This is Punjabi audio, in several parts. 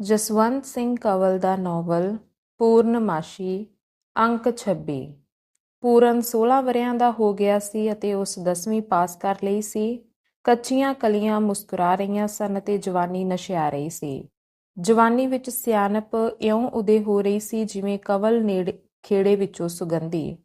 ਜਸਵੰਤ ਸਿੰਘ ਕੰਵਲ ਦਾ ਨਾਵਲ ਪੂਰਨਮਾਸ਼ੀ, ਅੰਕ 26 ਪੂਰਨ 16 ਵਰਿਆਂ ਦਾ ਹੋ ਗਿਆ ਸੀ ਅਤੇ ਉਸ 10ਵੀਂ ਪਾਸ ਕਰ ਲਈ ਸੀ। ਕੱਚੀਆਂ ਕਲੀਆਂ ਮੁਸਕਰਾ ਰਹੀਆਂ ਸਨ ਅਤੇ ਜਵਾਨੀ ਨਸ਼ਿਆ ਰਹੀ ਸੀ। ਜਵਾਨੀ ਵਿੱਚ ਸਿਆਣਪ ਇਉਂ ਉਦੇ ਹੋ ਰਹੀ ਸੀ ਜਿਵੇਂ ਕਵਲ ਨੇੜੇ, ਖੇੜੇ ਵਿੱਚੋਂ ਸੁਗੰਧੀ।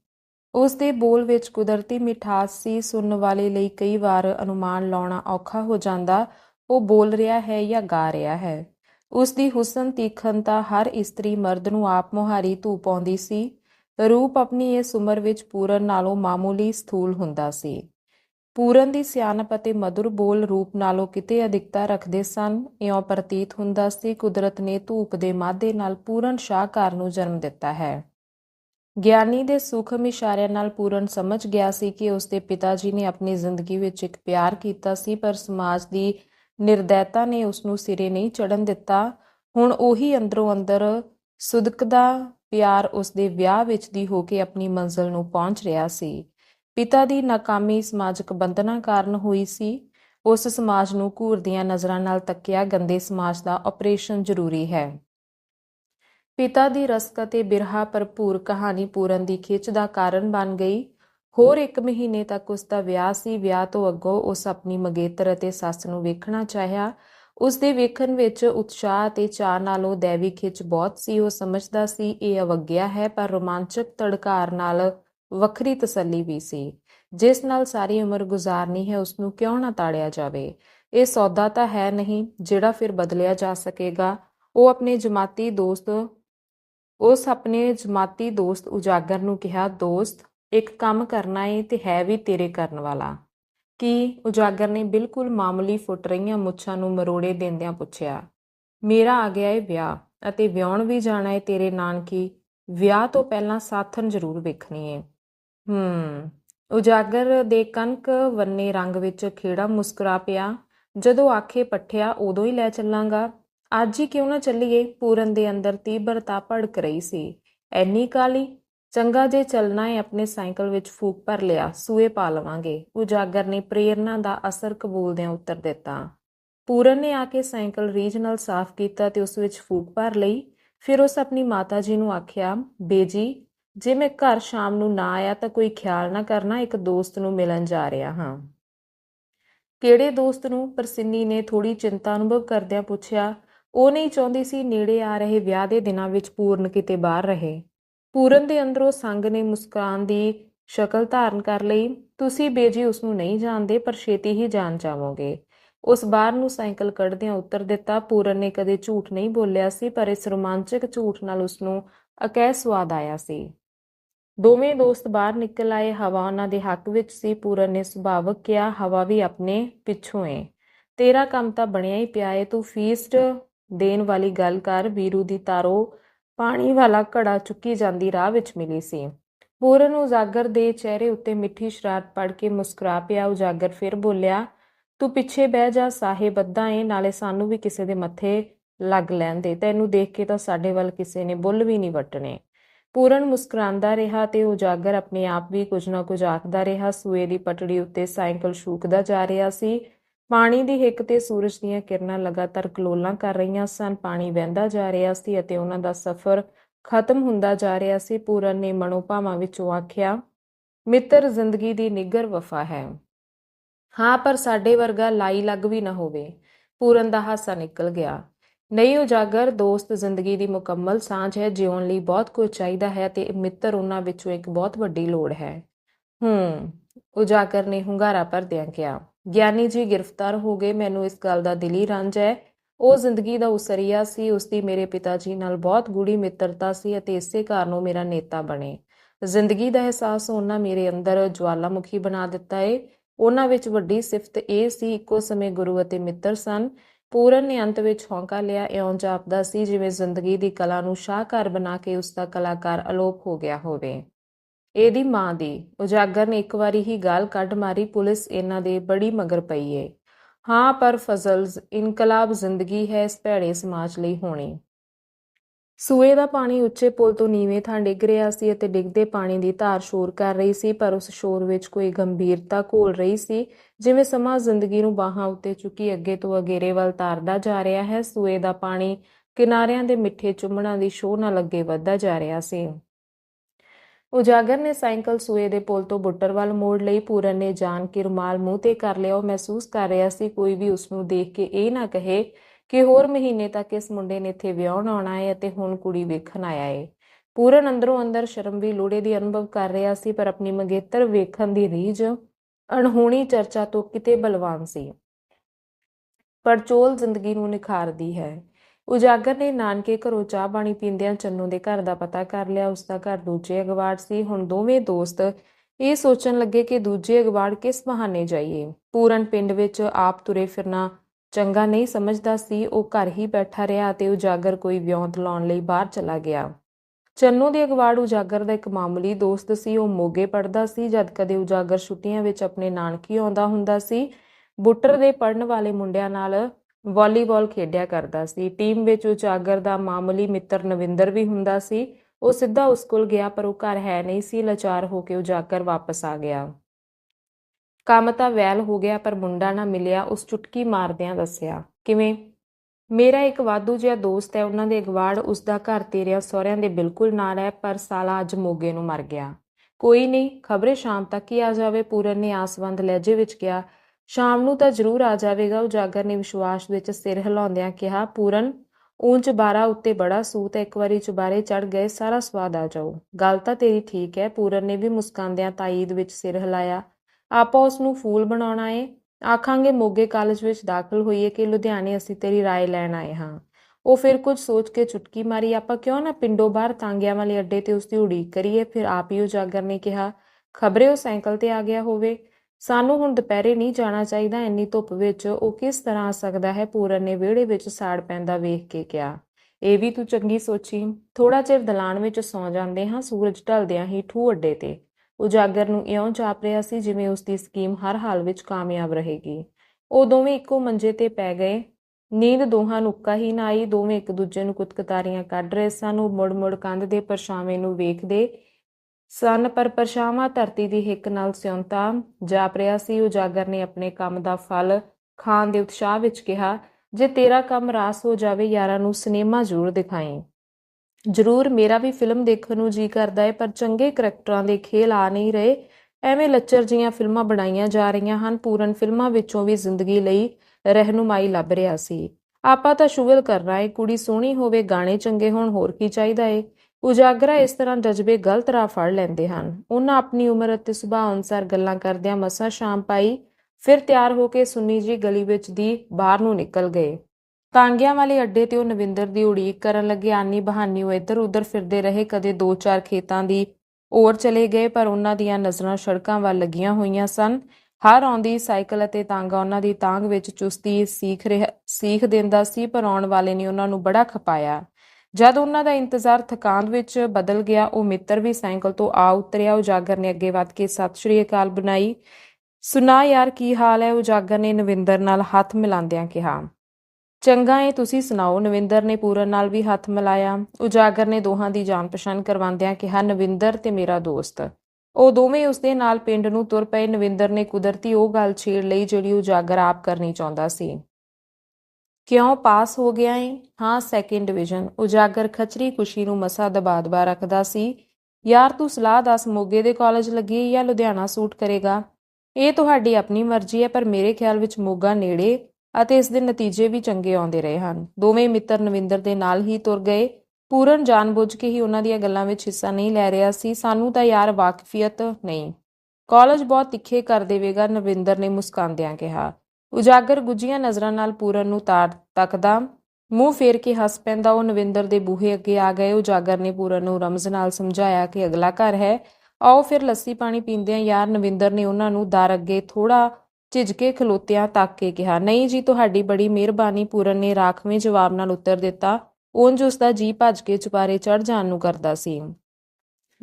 ਉਸ ਦੇ ਬੋਲ ਵਿੱਚ ਕੁਦਰਤੀ ਮਿਠਾਸ ਸੀ, ਸੁਣਨ ਵਾਲੇ ਲਈ ਕਈ ਵਾਰ ਅਨੁਮਾਨ ਲਾਉਣਾ ਔਖਾ ਹੋ ਜਾਂਦਾ, ਉਹ ਬੋਲ ਰਿਹਾ ਹੈ ਜਾਂ ਗਾ ਰਿਹਾ ਹੈ। ਉਸ ਦੀ ਹੁਸਨ ਤੀਖਣਤਾ ਹਰ ਇਸਤਰੀ ਮਰਦ ਨੂੰ ਆਪ ਮੁਹਾਰੀ ਧੂ ਪਾਉਂਦੀ ਸੀ। ਰੂਪ ਆਪਣੀ ਇਸ ਉਮਰ ਵਿੱਚ ਪੂਰਨ ਨਾਲੋਂ ਮਾਮੂਲੀ ਸਥੂਲ ਹੁੰਦਾ ਸੀ। ਪੂਰਨ ਦੀ ਸਿਆਣਪ ਅਤੇ ਮధుਰ ਬੋਲ ਰੂਪ ਨਾਲੋਂ ਕਿਤੇ ਅਧਿਕਤਾ ਰੱਖਦੇ ਸਨ। ਇਉਂ ਪ੍ਰਤੀਤ ਹੁੰਦਾ ਸੀ, ਕੁਦਰਤ ਨੇ ਧੂਪ ਦੇ ਮਾਦੇ ਨਾਲ ਪੂਰਨ ਸ਼ਾਹਕਾਰ ਨੂੰ ਜਨਮ ਦਿੱਤਾ ਹੈ। ਗਿਆਨੀ ਦੇ ਸੂਖਮ ਇਸ਼ਾਰਿਆਂ ਨਾਲ ਪੂਰਨ ਸਮਝ ਗਿਆ ਸੀ ਕਿ ਉਸ ਦੇ ਪਿਤਾ ਜੀ ਨੇ ਆਪਣੀ ਜ਼ਿੰਦਗੀ ਵਿੱਚ ਇੱਕ ਪਿਆਰ ਕੀਤਾ ਸੀ, ਪਰ ਸਮਾਜ ਦੀ ਨਿਰਦੈਤਾ ਨੇ ਉਸ ਨੂੰ ਸਿਰੇ ਨਹੀਂ ਚੜਨ ਦਿੱਤਾ। ਹੁਣ ਉਹੀ ਅੰਦਰੋਂ ਅੰਦਰ ਸੁਦਕਦਾ ਪਿਆਰ ਉਸ ਦੇ ਵਿਆਹ ਵਿੱਚ ਦੀ ਹੋ ਕੇ ਆਪਣੀ ਮੰਜ਼ਲ ਨੂੰ ਪਹੁੰਚ ਰਿਹਾ ਸੀ। ਪਿਤਾ ਦੀ ਨਾਕਾਮੀ ਸਮਾਜਿਕ ਬੰਧਨਾਂ ਕਾਰਨ ਹੋਈ ਸੀ। ਉਸ ਸਮਾਜ ਨੂੰ ਘੂਰਦੀਆਂ ਨਜ਼ਰਾਂ ਨਾਲ ਤੱਕਿਆ ਗੰਦੇ ਸਮਾਜ ਦਾ ਆਪਰੇਸ਼ਨ ਜ਼ਰੂਰੀ ਹੈ। ਪਿਤਾ ਦੀ ਰਸਕ ਅਤੇ ਬਿਰਹਾ ਭਰਪੂਰ ਕਹਾਣੀ ਪੂਰਨ ਦੀ ਖਿੱਚ ਦਾ ਕਾਰਨ ਬਣ ਗਈ। ਹੋਰ ਇੱਕ ਮਹੀਨੇ ਤੱਕ ਉਸ ਦਾ ਵਿਆਹ ਸੀ ਵਿਆਹ ਤੋਂ ਅੱਗੋਂ ਉਸ ਆਪਣੀ ਮਗੇਤਰ ਅਤੇ ਸੱਸ ਨੂੰ ਵੇਖਣਾ ਚਾਹਿਆ। ਉਸ ਦੇ ਵੇਖਣ ਵਿੱਚ ਉਤਸ਼ਾਹ ਅਤੇ ਚਾਹ ਨਾਲੋਂ ਦੇਵੀ ਖਿੱਚ ਬਹੁਤ ਸੀ ਉਹ ਸਮਝਦਾ ਸੀ ਇਹ ਅਵਗਿਆ ਹੈ ਪਰ ਰੋਮਾਂਚਕ ਤੜਕਾਰ ਨਾਲ ਵੱਖਰੀ ਤਸੱਲੀ ਵੀ ਸੀ। ਜਿਸ ਨਾਲ ਸਾਰੀ ਉਮਰ ਗੁਜ਼ਾਰਨੀ ਹੈ ਉਸ ਨੂੰ ਕਿਉਂ ਨਾ ਤਾੜਿਆ ਜਾਵੇ? ਇਹ ਸੌਦਾ ਤਾਂ ਹੈ ਨਹੀਂ ਜਿਹੜਾ ਫਿਰ ਬਦਲਿਆ ਜਾ ਸਕੇਗਾ। ਉਹ ਆਪਣੇ ਜਮਾਤੀ ਦੋਸਤ ਉਸ ਆਪਣੇ ਜਮਾਤੀ ਦੋਸਤ ਉਜਾਗਰ ਨੂੰ ਕਿਹਾ ਦੋਸਤ ਇੱਕ ਕੰਮ ਕਰਨਾ ਏ ਤੇ ਹੈ ਵੀ ਤੇਰੇ ਕਰਨ ਵਾਲਾ। ਕੀ ਉਜਾਗਰ ਨੇ ਬਿਲਕੁਲ ਮਾਮੂਲੀ ਫੁੱਟ ਰਹੀਆਂ ਮੁੱਛਾਂ ਨੂੰ ਮਰੋੜੇ ਦਿੰਦਿਆਂ ਪੁੱਛਿਆ, ਮੇਰਾ ਆ ਗਿਆ ਏ ਵਿਆਹ, ਅਤੇ ਵਿਆਹਣ ਵੀ ਜਾਣਾ ਏ ਤੇਰੇ ਨਾਨਕੀ, ਵਿਆਹ ਤੋਂ ਪਹਿਲਾਂ ਸਾਥਨ ਜ਼ਰੂਰ ਵੇਖਣੀ ਏ। ਹੂੰ, ਉਜਾਗਰ ਦੇ ਕਣਕ ਵੰਨੇ ਰੰਗ ਵਿੱਚ ਖੇੜਾ ਮੁਸਕਰਾ ਪਿਆ। ਜਦੋਂ ਆਖੇ ਪੱਠਿਆ, ਉਦੋਂ ਹੀ ਲੈ ਚੱਲਾਂਗਾ। ਅੱਜ ਹੀ ਕਿਉਂ ਨਾ ਚੱਲੀਏ? ਪੂਰਨ ਦੇ ਅੰਦਰ ਤੀਬਰਤਾ ਭੜਕ ਰਹੀ ਸੀ। ਐਨੀ ਕਾਲੀ ਚੰਗਾ ਜੇ ਚੱਲਣਾ ਹੈ ਆਪਣੇ ਸਾਈਕਲ ਵਿੱਚ ਫੂਕ ਭਰ ਲਿਆ, ਸੂਏ ਪਾ ਲਵਾਂਗੇ। ਉਜਾਗਰ ਨੇ ਪ੍ਰੇਰਣਾ ਦਾ ਅਸਰ ਕਬੂਲਦਿਆਂ ਉੱਤਰ ਦਿੱਤਾ। ਪੂਰਨ ਨੇ ਆ ਕੇ ਸਾਈਕਲ ਰੀਜਨਲ ਸਾਫ਼ ਕੀਤਾ ਤੇ ਉਸ ਵਿੱਚ ਫੂਕ ਭਰ ਲਈ। ਫਿਰ ਉਸ ਆਪਣੀ ਮਾਤਾ ਜੀ ਨੂੰ ਆਖਿਆ, ਬੇਜੀ, ਜੇ ਮੈਂ ਘਰ ਸ਼ਾਮ ਨੂੰ ਨਾ ਆਇਆ ਤਾਂ ਕੋਈ ਖਿਆਲ ਨਾ ਕਰਨਾ, ਇੱਕ ਦੋਸਤ ਨੂੰ ਮਿਲਣ ਜਾ ਰਿਹਾ ਹਾਂ। ਕਿਹੜੇ ਦੋਸਤ ਨੂੰ? ਪ੍ਰਸਿੰਨੀ ਨੇ ਥੋੜੀ ਚਿੰਤਾ ਅਨੁਭਵ ਕਰਦਿਆਂ ਪੁੱਛਿਆ, ਉਹ ਨਹੀਂ ਚਾਹੁੰਦੀ ਸੀ ਨੇੜੇ ਆ ਰਹੇ ਵਿਆਹ ਦੇ ਦਿਨਾਂ ਵਿੱਚ ਪੂਰਨ ਕਿਤੇ ਬਾਹਰ ਰਹੇ? ਪੂਰਨ ਦੇ ਅੰਦਰੋਂ ਸੰਗ ਨੇ ਮੁਸਕਾਨ ਦੀ ਸ਼ਕਲ ਧਾਰਨ ਕਰ ਲਈ। ਤੁਸੀਂ ਬੇਜੀ ਉਸ ਨੂੰ ਨਹੀਂ ਜਾਣਦੇ, ਪਰ ਛੇਤੀ ਹੀ ਜਾਣ ਜਾਵੋਗੇ। ਉਸ ਬਾਹਰ ਨੂੰ ਸਾਈਕਲ ਕੱਢਦਿਆਂ ਉੱਤਰ ਦਿੱਤਾ। ਪੂਰਨ ਨੇ ਕਦੇ ਝੂਠ ਨਹੀਂ ਬੋਲਿਆ ਸੀ, ਪਰ ਇਸ ਰੋਮਾਂਚਕ ਝੂਠ ਨਾਲ ਉਸ ਨੂੰ ਅਕੈ ਸਵਾਦ ਆਇਆ ਸੀ। ਦੋਵੇਂ ਦੋਸਤ ਬਾਹਰ ਨਿਕਲ ਆਏ। ਹਵਾ ਉਹਨਾਂ ਦੇ ਹੱਕ ਵਿੱਚ ਸੀ। ਪੂਰਨ ਨੇ ਸੁਭਾਵਕ ਕਿਹਾ, ਹਵਾ ਵੀ ਆਪਣੇ ਪਿੱਛੋਂ ਏ। ਤੇਰਾ ਕੰਮ ਤਾਂ ਬਣਿਆ ਹੀ ਪਿਆ ਏ। ਤੂੰ ਫੀਸਟ ਦੇਣ ਵਾਲੀ ਗੱਲ ਕਰ। ਵੀਰੂ ਦੀ ਤਾਰੋ ਪਾਣੀ ਵਾਲਾ ਘੜਾ ਚੁੱਕੀ ਜਾਂਦੀ ਰਾਹ ਵਿੱਚ ਮਿਲੀ ਸੀ। ਪੂਰਨ ਉਜਾਗਰ ਦੇ ਚਿਹਰੇ ਉੱਤੇ ਮਿੱਠੀ ਸ਼ਰਾਰਤ ਪੜ ਕੇ ਮੁਸਕਰਾ ਪਿਆ। ਉਜਾਗਰ ਫਿਰ ਬੋਲਿਆ, ਤੂੰ ਪਿੱਛੇ ਬਹਿ ਜਾ ਸਾਹਿਬ, ਅੱਧਾ ਏ, ਨਾਲੇ ਸਾਨੂੰ ਵੀ ਕਿਸੇ ਦੇ ਮੱਥੇ ਲੱਗ ਲੈਣ ਦੇ। ਤੈਨੂੰ ਦੇਖ ਕੇ ਤਾਂ ਸਾਡੇ ਵੱਲ ਕਿਸੇ ਨੇ ਬੁੱਲ ਵੀ ਨਹੀਂ ਵਟਣੇ। ਪੂਰਨ ਮੁਸਕਰਾਉਂਦਾ ਰਿਹਾ ਤੇ ਉਜਾਗਰ ਆਪਣੇ ਆਪ ਵੀ ਕੁਝ ਨਾ ਕੁਝ ਆਖਦਾ ਰਿਹਾ। ਸੂਏ ਦੀ ਪਟੜੀ ਉੱਤੇ ਸਾਈਕਲ ਸ਼ੂਕਦਾ ਜਾ ਰਿਹਾ ਸੀ। ਪਾਣੀ ਦੀ ਹਿੱਕ ਤੇ ਸੂਰਜ ਦੀਆਂ ਕਿਰਨਾਂ ਲਗਾਤਾਰ ਕਲੋਲਾਂ ਕਰ ਰਹੀਆਂ ਸਨ, ਪਾਣੀ ਵਹਿੰਦਾ ਜਾ ਰਿਹਾ ਸੀ ਅਤੇ ਉਹਨਾਂ ਦਾ ਸਫ਼ਰ ਖਤਮ ਹੁੰਦਾ ਜਾ ਰਿਹਾ ਸੀ। ਪੂਰਨ ਨੇ ਮਨੋਭਾਵਾਂ ਵਿੱਚੋਂ ਆਖਿਆ, ਮਿੱਤਰ, ਜ਼ਿੰਦਗੀ ਦੀ ਨਿੱਗਰ ਵਫਾ ਹੈ। ਹਾਂ, ਪਰ ਸਾਡੇ ਵਰਗਾ ਲਾਈ ਲੱਗ ਵੀ ਨਾ ਹੋਵੇ ਪੂਰਨ ਦਾ ਹਾਸਾ ਨਿਕਲ ਗਿਆ। ਨਹੀਂ ਉਜਾਗਰ, ਦੋਸਤ, ਜ਼ਿੰਦਗੀ ਦੀ ਮੁਕੰਮਲ ਸਾਂਝ ਹੈ। ਜਿਉਣ ਲਈ ਬਹੁਤ ਕੁਝ ਚਾਹੀਦਾ ਹੈ ਤੇ ਮਿੱਤਰ ਉਹਨਾਂ ਵਿੱਚੋਂ ਇੱਕ ਬਹੁਤ ਵੱਡੀ ਲੋੜ ਹੈ। ਹੂੰ, ਉਜਾਗਰ ਨੇ ਹੁੰਗਾਰਾ ਭਰਦਿਆਂ ਕਿਹਾ। ਗਿਆਨੀ ਜੀ ਗ੍ਰਿਫਤਾਰ ਹੋ ਗਏ, ਮੈਨੂੰ ਇਸ ਗੱਲ ਦਾ ਦਿਲੀ ਰੰਜ ਹੈ। ਉਹ ਜ਼ਿੰਦਗੀ ਦਾ ਉਸਰੀਆ ਸੀ ਉਸ ਦੀ ਮੇਰੇ ਪਿਤਾ ਜੀ ਨਾਲ ਬਹੁਤ ਗੂੜੀ ਮਿੱਤਰਤਾ ਸੀ ਅਤੇ ਇਸੇ ਕਾਰਨ ਉਹ ਮੇਰਾ ਨੇਤਾ ਬਣੇ। ਜ਼ਿੰਦਗੀ ਦਾ ਅਹਿਸਾਸ ਉਹਨਾਂ ਮੇਰੇ ਅੰਦਰ ਜਵਾਲਾਮੁਖੀ ਬਣਾ ਦਿੱਤਾ ਏ। ਉਹਨਾਂ ਵਿੱਚ ਵੱਡੀ ਸਿਫਤ ਇਹ ਸੀ, ਇੱਕੋ ਸਮੇਂ ਗੁਰੂ ਅਤੇ ਮਿੱਤਰ ਸਨ। ਪੂਰਨ ਨੇ ਅੰਤ ਵਿੱਚ ਹੌਂਕਾ ਲਿਆ, ਇਉਂ ਜਾਪਦਾ ਸੀ ਜਿਵੇਂ ਜ਼ਿੰਦਗੀ ਦੀ ਕਲਾ ਨੂੰ ਸ਼ਾਹਕਾਰ ਬਣਾ ਕੇ ਉਸ ਦਾ ਕਲਾਕਾਰ ਅਲੋਪ ਹੋ ਗਿਆ ਹੋਵੇ। ਇਹਦੀ ਮਾਂ ਦੀ। ਉਜਾਗਰ ਨੇ ਇੱਕ ਵਾਰੀ ਹੀ ਗਾਲ ਕੱਢ ਮਾਰੀ, ਪੁਲਿਸ ਇਹਨਾਂ ਦੇ ਬੜੀ ਮਗਰ ਪਈ ਏ। ਹਾਂ, ਪਰ ਫਜ਼ਲ ਇਨਕਲਾਬ ਜ਼ਿੰਦਗੀ ਹੈ ਇਸ ਭੈੜੇ ਸਮਾਜ ਲਈ ਹੋਣੀ। ਸੂਏ ਦਾ ਪਾਣੀ ਉੱਚੇ ਪੁਲ ਤੋਂ ਨੀਵੇਂ ਥਾਂ ਡਿੱਗ ਰਿਹਾ ਸੀ ਅਤੇ ਡਿੱਗਦੇ ਪਾਣੀ ਦੀ ਧਾਰ ਸ਼ੋਰ ਕਰ ਰਹੀ ਸੀ, ਪਰ ਉਸ ਸ਼ੋਰ ਵਿੱਚ ਕੋਈ ਗੰਭੀਰਤਾ ਘੋਲ ਰਹੀ ਸੀ, ਜਿਵੇਂ ਸਮਾਂ ਜ਼ਿੰਦਗੀ ਨੂੰ ਬਾਹਾਂ ਉੱਤੇ ਚੁੱਕੀ ਅੱਗੇ ਤੋਂ ਅਗੇਰੇ ਵੱਲ ਤਾਰਦਾ ਜਾ ਰਿਹਾ ਹੈ। ਸੂਏ ਦਾ ਪਾਣੀ ਕਿਨਾਰਿਆਂ ਦੇ ਮਿੱਠੇ ਚੁੰਮਣਾਂ ਦੀ ਸ਼ੋਹ ਨਾਲ ਅੱਗੇ ਵੱਧਦਾ ਜਾ ਰਿਹਾ ਸੀ। ਉਜਾਗਰ ਨੇ ਸਾਈਕਲ ਸੂਏ ਦੇ ਪੁਲ ਤੋਂ ਬੁੱਟਰ ਵੱਲ ਮੋੜ ਲਈ। ਪੂਰਨ ਨੇ ਜਾਣ ਕੇ ਰੁਮਾਲ ਮੂੰਹ ਤੇ ਕਰ ਲਿਆ। ਉਹ ਮਹਿਸੂਸ ਕਰ ਰਿਹਾ ਸੀ, ਕੋਈ ਵੀ ਉਸ ਨੂੰ ਦੇਖ ਕੇ ਇਹ ਨਾ ਕਹੇ ਕਿ ਹੋਰ ਮਹੀਨੇ ਤੱਕ ਇਸ ਮੁੰਡੇ ਨੇ ਇੱਥੇ ਵਿਆਹਣ ਆਉਣਾ ਹੈ ਅਤੇ ਹੁਣ ਕੁੜੀ ਵੇਖਣ ਆਇਆ ਹੈ ਪੂਰਨ ਅੰਦਰੋਂ ਅੰਦਰ ਸ਼ਰਮ ਵੀ ਲੋੜੇ ਦੀ ਅਨੁਭਵ ਕਰ ਰਿਹਾ ਸੀ, ਪਰ ਆਪਣੀ ਮੰਗੇਤਰ ਵੇਖਣ ਦੀ ਰੀਝ ਅਣਹੋਣੀ ਚਰਚਾ ਤੋਂ ਕਿਤੇ ਬਲਵਾਨ ਸੀ। ਪਰਚੋਲ ਜ਼ਿੰਦਗੀ ਨੂੰ ਨਿਖਾਰਦੀ ਹੈ। ਉਜਾਗਰ ਨੇ ਨਾਨਕੇ ਘਰੋਂ ਚਾਹ ਪਾਣੀ ਪੀਂਦਿਆਂ ਚੰਨੂ ਦੇ ਘਰ ਦਾ ਪਤਾ ਕਰ ਲਿਆ। ਉਸ ਦਾ ਘਰ ਦੂਜੇ ਅਗਵਾੜ ਸੀ। ਹੁਣ ਦੋਵੇਂ ਦੋਸਤ ਇਹ ਸੋਚਣ ਲੱਗੇ ਕਿ ਦੂਜੇ ਅਗਵਾੜ ਕਿਸ ਬਹਾਨੇ ਜਾਈਏ। ਪੂਰਨ ਪਿੰਡ ਵਿੱਚ ਆਪ ਤੁਰੇ ਫਿਰਨਾ ਚੰਗਾ ਨਹੀਂ ਸਮਝਦਾ ਸੀ। ਉਹ ਘਰ ਹੀ ਬੈਠਾ ਰਿਹਾ ਅਤੇ ਉਜਾਗਰ ਕੋਈ ਵਿਉਂਤ ਲਾਉਣ ਲਈ ਬਾਹਰ ਚਲਾ ਗਿਆ। ਚੰਨੂ ਦੇ ਅਗਵਾੜ ਉਜਾਗਰ ਦਾ ਇੱਕ ਮਾਮੂਲੀ ਦੋਸਤ ਸੀ। ਉਹ ਮੋਗੇ ਪੜਦਾ ਸੀ। ਜਦ ਕਦੇ ਉਜਾਗਰ ਛੁੱਟੀਆਂ ਵਿੱਚ ਆਪਣੇ ਨਾਨਕੀ ਆਉਂਦਾ ਹੁੰਦਾ ਸੀ, ਬੁੱਟਰ ਦੇ ਪੜਨ ਵਾਲੇ ਮੁੰਡਿਆਂ ਨਾਲ ਵਾਲੀਬਾਲ ਖੇਡਿਆ ਕਰਦਾ ਸੀ। ਟੀਮ ਵਿੱਚ ਉਜਾਗਰ ਦਾ ਮਾਮੂਲੀ ਮਿੱਤਰ ਨਵਿੰਦਰ ਵੀ ਹੁੰਦਾ ਸੀ। ਉਹ ਸਿੱਧਾ ਉਸ ਕੋਲ ਗਿਆ, ਪਰ ਉਹ ਘਰ ਹੈ ਨਹੀਂ ਸੀ। ਲਾਚਾਰ ਹੋ ਕੇ ਉਜਾਗਰ ਵਾਪਸ ਆ ਗਿਆ। ਕੰਮ ਤਾਂ ਵੈਲ ਹੋ ਗਿਆ, ਪਰ ਮੁੰਡਾ ਨਾ ਮਿਲਿਆ। ਉਸ ਚੁਟਕੀ ਮਾਰਦਿਆਂ ਦੱਸਿਆ, ਕਿਵੇਂ? ਮੇਰਾ ਇੱਕ ਵਾਧੂ ਜਿਹਾ ਦੋਸਤ ਹੈ। ਉਹਨਾਂ ਦੇ ਅਗਵਾੜ ਉਸ ਦਾ ਘਰ ਤੇਰਿਆਂ ਸਹੁਰਿਆਂ ਦੇ ਬਿਲਕੁਲ ਨਾਲ ਹੈ, ਪਰ ਸਾਲਾ ਅੱਜ ਮੋਗੇ ਨੂੰ ਮਰ ਗਿਆ। ਕੋਈ ਨਹੀਂ, ਖਬਰੇ ਸ਼ਾਮ ਤੱਕ ਹੀ ਆ ਜਾਵੇ। ਪੂਰਨ ਨੇ ਆਸਵੰਦ ਲਹਿਜੇ ਵਿੱਚ ਕਿਹਾ ਸ਼ਾਮ ਨੂੰ ਤਾਂ ਜ਼ਰੂਰ ਆ ਜਾਵੇਗਾ ਉਜਾਗਰ ਨੇ ਵਿਸ਼ਵਾਸ ਵਿੱਚ ਸਿਰ ਹਿਲਾਉਂਦਿਆਂ ਕਿਹਾ ਪੂਰਨ ਉਂਚ ਬਾਰਾ ਉੱਤੇ ਬੜਾ ਸੂਤ ਹੈ ਇੱਕ ਵਾਰੀ ਚੁਬਾਰੇ ਚੜ ਗਏ ਸਾਰਾ ਸਵਾਦ ਆ ਜਾਊ ਗੱਲ ਤਾਂ ਤੇਰੀ ਠੀਕ ਹੈ ਪੂਰਨ ਨੇ ਵੀ ਮੁਸਕਾਂਦਿਆਂ ਤਾਈਦ ਵਿੱਚ ਸਿਰ ਹਿਲਾਇਆ ਆਪਾਂ ਉਸ ਨੂੰ ਫੂਲ ਬਣਾਉਣਾ ਏ ਆਖਾਂਗੇ ਮੋਗੇ ਕਾਲਜ ਵਿੱਚ ਦਾਖਲ ਹੋਈਏ ਕਿ ਲੁਧਿਆਣੇ ਅਸੀਂ ਤੇਰੀ رائے ਲੈਣ ਆਏ ਹਾਂ ਉਹ ਫਿਰ ਕੁਝ ਸੋਚ ਕੇ ਚੁਟਕੀ ਮਾਰੀ ਆਪਾਂ ਕਿਉਂ ਨਾ ਪਿੰਡੋਂ ਬਾਹਰ ਤਾਂਗਿਆਂ ਵਾਲੇ ਅੱਡੇ ਤੇ ਉਸ ਦੀ ਉਡੀਕ ਕਰੀਏ ਫਿਰ ਆਪ ਹੀ ਉਜਾਗਰ ਨੇ ਕਿਹਾ ਖਬਰੇ ਉਹ ਸਾਈਕਲ ਤੇ ਆ ਗਿਆ ਹੋਵੇ ਸਾਨੂੰ ਹੁਣ ਦੁਪਹਿਰੇ ਨਹੀਂ ਜਾਣਾ ਚਾਹੀਦਾ, ਇੰਨੀ ਧੁੱਪ ਵਿੱਚ ਉਹ ਕਿਸ ਤਰ੍ਹਾਂ ਆ ਸਕਦਾ ਹੈ? ਪੂਰਨ ਨੇ ਵਿਹੜੇ ਵਿੱਚ ਸਾੜ ਪੈਂਦਾ ਵੇਖ ਕੇ ਕਿਹਾ। ਇਹ ਵੀ ਤੂੰ ਚੰਗੀ ਸੋਚੀ। ਥੋੜਾ ਚਿਰ ਦਲਾਨ ਵਿੱਚ ਸੌ ਜਾਂਦੇ ਹਾਂ, ਸੂਰਜ ਢਲਦਿਆਂ ਹੀ ਠੂ ਅੱਡੇ ਤੇ। ਉਜਾਗਰ ਨੂੰ ਇਉਂ ਜਾਪ ਰਿਹਾ ਸੀ ਜਿਵੇਂ ਉਸ ਦੀ ਸਕੀਮ ਹਰ ਹਾਲ ਵਿੱਚ ਕਾਮਯਾਬ ਰਹੇਗੀ। ਉਹ ਦੋਵੇਂ ਇੱਕੋ ਮੰਜੇ ਤੇ ਪੈ ਗਏ। ਨੀਂਦ ਦੋਹਾਂ ਨੂੰ ਉੱਕਾ ਹੀ ਨਾ ਆਈ। ਦੋਵੇਂ ਇੱਕ ਦੂਜੇ ਨੂੰ ਕੁਤਕਤਾਰੀਆਂ ਕੱਢ ਰਹੇ ਸਨ। ਉਹ ਮੁੜ-ਮੁੜ ਕੰਧ ਦੇ ਪਰਛਾਵੇਂ ਨੂੰ ਵੇਖਦੇ ਸਨ, ਪਰ ਪਰਛਾਵਾਂ ਧਰਤੀ ਦੀ ਹਿੱਕ ਨਾਲ ਸਿਉਂਤਾ। ਜਾਪ ਰਿਹਾ ਸੀ, ਉਜਾਗਰ ਨੇ ਆਪਣੇ ਕੰਮ ਦਾ ਫਲ ਖਾਣ ਦੇ ਉਤਸ਼ਾਹ ਵਿੱਚ ਕਿਹਾ, ਜੇ ਤੇਰਾ ਕੰਮ ਰਾਸ ਹੋ ਜਾਵੇ, ਯਾਰਾਂ ਨੂੰ ਸਿਨੇਮਾ ਜ਼ਰੂਰ ਦਿਖਾਈ। ਜ਼ਰੂਰ ਮੇਰਾ ਵੀ ਫਿਲਮ ਦੇਖਣ ਨੂੰ ਜੀ ਕਰਦਾ ਹੈ ਪਰ ਚੰਗੇ ਕਰੈਕਟਰਾਂ ਦੇ ਖੇਲ ਆ ਨਹੀਂ ਰਹੇ। ਐਵੇਂ ਲੱਚਰ ਜੀਆਂ ਫਿਲਮਾਂ ਬਣਾਈਆਂ ਜਾ ਰਹੀਆਂ ਹਨ, ਪੂਰਨ ਫਿਲਮਾਂ ਵਿੱਚੋਂ ਵੀ ਜ਼ਿੰਦਗੀ ਲਈ ਰਹਿਨੁਮਾਈ ਲੱਭ ਰਿਹਾ ਸੀ। ਆਪਾਂ ਤਾਂ ਸ਼ੁਗਲ ਕਰਨਾ ਏ ਕੁੜੀ ਸੋਹਣੀ ਹੋਵੇ, ਗਾਣੇ ਚੰਗੇ ਹੋਣ ਹੋਰ ਕੀ ਚਾਹੀਦਾ ਏ? ਉਜਾਗਰਾ ਇਸ ਤਰ੍ਹਾਂ ਜਜ਼ਬੇ ਗਲਤ ਰਾਹ ਫੜ ਲੈਂਦੇ ਹਨ। ਉਹਨਾਂ ਆਪਣੀ ਉਮਰ ਅਤੇ ਸੁਭਾਅ ਅਨੁਸਾਰ ਗੱਲਾਂ ਕਰਦਿਆਂ ਮਸਾ ਸ਼ਾਮ ਪਾਈ, ਫਿਰ ਤਿਆਰ ਹੋ ਕੇ ਸੁਨੀ ਜੀ ਗਲੀ ਵਿੱਚ ਦੀ ਬਾਹਰ ਨੂੰ ਨਿਕਲ ਗਏ। ਤਾਂਗਿਆਂ ਵਾਲੇ ਅੱਡੇ ਤੇ ਉਹ ਨਵਿੰਦਰ ਦੀ ਉਡੀਕ ਕਰਨ ਲੱਗੇ ਆਨੀ ਬਹਾਨੀ ਉਹ ਇੱਧਰ ਉੱਧਰ ਫਿਰਦੇ ਰਹੇ, ਕਦੇ ਦੋ ਚਾਰ ਖੇਤਾਂ ਦੀ ਔਰ ਚਲੇ ਗਏ, ਪਰ ਉਹਨਾਂ ਦੀਆਂ ਨਜ਼ਰਾਂ ਸੜਕਾਂ ਵੱਲ ਲੱਗੀਆਂ ਹੋਈਆਂ ਸਨ। ਹਰ ਆਉਂਦੀ ਸਾਈਕਲ ਅਤੇ ਤਾਂਗਾ ਉਹਨਾਂ ਦੀ ਤਾਂਗ ਵਿੱਚ ਚੁਸਤੀ ਸੀਖ ਰਿਹਾ, ਸੀਖ ਦਿੰਦਾ ਸੀ, ਪਰ ਆਉਣ ਵਾਲੇ ਨੇ ਉਹਨਾਂ ਨੂੰ ਬੜਾ ਖਪਾਇਆ। ਜਦ ਉਹਨਾਂ ਦਾ ਇੰਤਜ਼ਾਰ ਥਕਾਨ ਵਿੱਚ ਬਦਲ ਗਿਆ, ਉਹ ਮਿੱਤਰ ਵੀ ਸਾਈਕਲ ਤੋਂ ਆ ਉਤਰਿਆ। ਉਜਾਗਰ ਨੇ ਅੱਗੇ ਵੱਧ ਕੇ ਸਤਿ ਸ਼੍ਰੀ ਅਕਾਲ ਬਣਾਈ ਸੁਣਾ ਯਾਰ, ਕੀ ਹਾਲ ਹੈ? ਉਜਾਗਰ ਨੇ ਨਵਿੰਦਰ ਨਾਲ ਹੱਥ ਮਿਲਾਉਂਦਿਆਂ ਕਿਹਾ। ਚੰਗਾ ਏ, ਤੁਸੀਂ ਸੁਣਾਓ? ਨਵਿੰਦਰ ਨੇ ਪੂਰਨ ਨਾਲ ਵੀ ਹੱਥ ਮਿਲਾਇਆ। ਉਜਾਗਰ ਨੇ ਦੋਹਾਂ ਦੀ ਜਾਣ ਪਛਾਣ ਕਰਵਾਉਂਦਿਆਂ ਕਿਹਾ, ਨਵਿੰਦਰ ਤੇ ਮੇਰਾ ਦੋਸਤ। ਉਹ ਦੋਵੇਂ ਉਸਦੇ ਨਾਲ ਪਿੰਡ ਨੂੰ ਤੁਰ ਪਏ। ਨਵਿੰਦਰ ਨੇ ਕੁਦਰਤੀ ਉਹ ਗੱਲ ਛੇੜ ਲਈ ਜਿਹੜੀ ਉਜਾਗਰ ਆਪ ਕਰਨੀ ਚਾਹੁੰਦਾ ਸੀ। ਕਿਉਂ ਪਾਸ ਹੋ ਗਿਆ ਏ? ਹਾਂ ਸੈਕਿੰਡ ਡਿਵੀਜ਼ਨ ਉਜਾਗਰ ਖਚਰੀ ਖੁਸ਼ੀ ਨੂੰ ਮਸਾ ਦਬਾਦਬਾ ਰੱਖਦਾ ਸੀ। ਯਾਰ, ਤੂੰ ਸਲਾਹ ਦੱਸ, ਮੋਗੇ ਦੇ ਕਾਲਜ ਲੱਗੀ ਜਾਂ ਲੁਧਿਆਣਾ ਸੂਟ ਕਰੇਗਾ? ਇਹ ਤੁਹਾਡੀ ਆਪਣੀ ਮਰਜ਼ੀ ਹੈ ਪਰ ਮੇਰੇ ਖਿਆਲ ਵਿੱਚ ਮੋਗਾ ਨੇੜੇ ਅਤੇ ਇਸ ਦੇ ਨਤੀਜੇ ਵੀ ਚੰਗੇ ਆਉਂਦੇ ਰਹੇ ਹਨ। ਦੋਵੇਂ ਮਿੱਤਰ ਨਵਿੰਦਰ ਦੇ ਨਾਲ ਹੀ ਤੁਰ ਗਏ। ਪੂਰਨ ਜਾਣਬੁੱਝ ਕੇ ਹੀ ਉਹਨਾਂ ਦੀਆਂ ਗੱਲਾਂ ਵਿੱਚ ਹਿੱਸਾ ਨਹੀਂ ਲੈ ਰਿਹਾ ਸੀ। ਸਾਨੂੰ ਤਾਂ ਯਾਰ ਵਾਕਫੀਅਤ ਨਹੀਂ। ਕਾਲਜ ਬਹੁਤ ਤਿੱਖੇ ਕਰ ਦੇਵੇਗਾ ਨਵਿੰਦਰ ਨੇ ਮੁਸਕਾਉਂਦਿਆਂ ਕਿਹਾ। ਉਜਾਗਰ ਗੁੱਜੀਆਂ ਨਜ਼ਰਾਂ ਨਾਲ ਪੂਰਨ ਨੂੰ ਤਾਰ ਤੱਕਦਾ ਮੂੰਹ ਫੇਰ ਕੇ ਹੱਸ ਪੈਂਦਾ, ਉਹ ਨਵਿੰਦਰ ਦੇ ਬੂਹੇ ਅੱਗੇ ਆ ਗਏ। ਉਜਾਗਰ ਨੇ ਪੂਰਨ ਨੂੰ ਰਮਜ਼ ਨਾਲ ਸਮਝਾਇਆ ਕਿ ਅਗਲਾ ਘਰ ਹੈ। ਆਓ ਫਿਰ ਲੱਸੀ ਪਾਣੀ ਪੀਂਦੇ ਆਂ ਯਾਰ ਨਵਿੰਦਰ ਨੇ ਉਹਨਾਂ ਨੂੰ ਦਰ ਅੱਗੇ ਥੋੜਾ ਝਿਜਕੇ ਖਲੋਤਿਆਂ ਤੱਕ ਕੇ ਕਿਹਾ, ਨਹੀਂ ਜੀ, ਤੁਹਾਡੀ ਬੜੀ ਮਿਹਰਬਾਨੀ, ਪੂਰਨ ਨੇ ਰਾਖਵੇਂ ਜਵਾਬ ਨਾਲ ਉੱਤਰ ਦਿੱਤਾ। ਉਂਝ ਉਸ ਦਾ ਜੀ ਭੱਜ ਕੇ ਚੁਪਾਰੇ ਚੜ ਜਾਣ ਨੂੰ ਕਰਦਾ ਸੀ।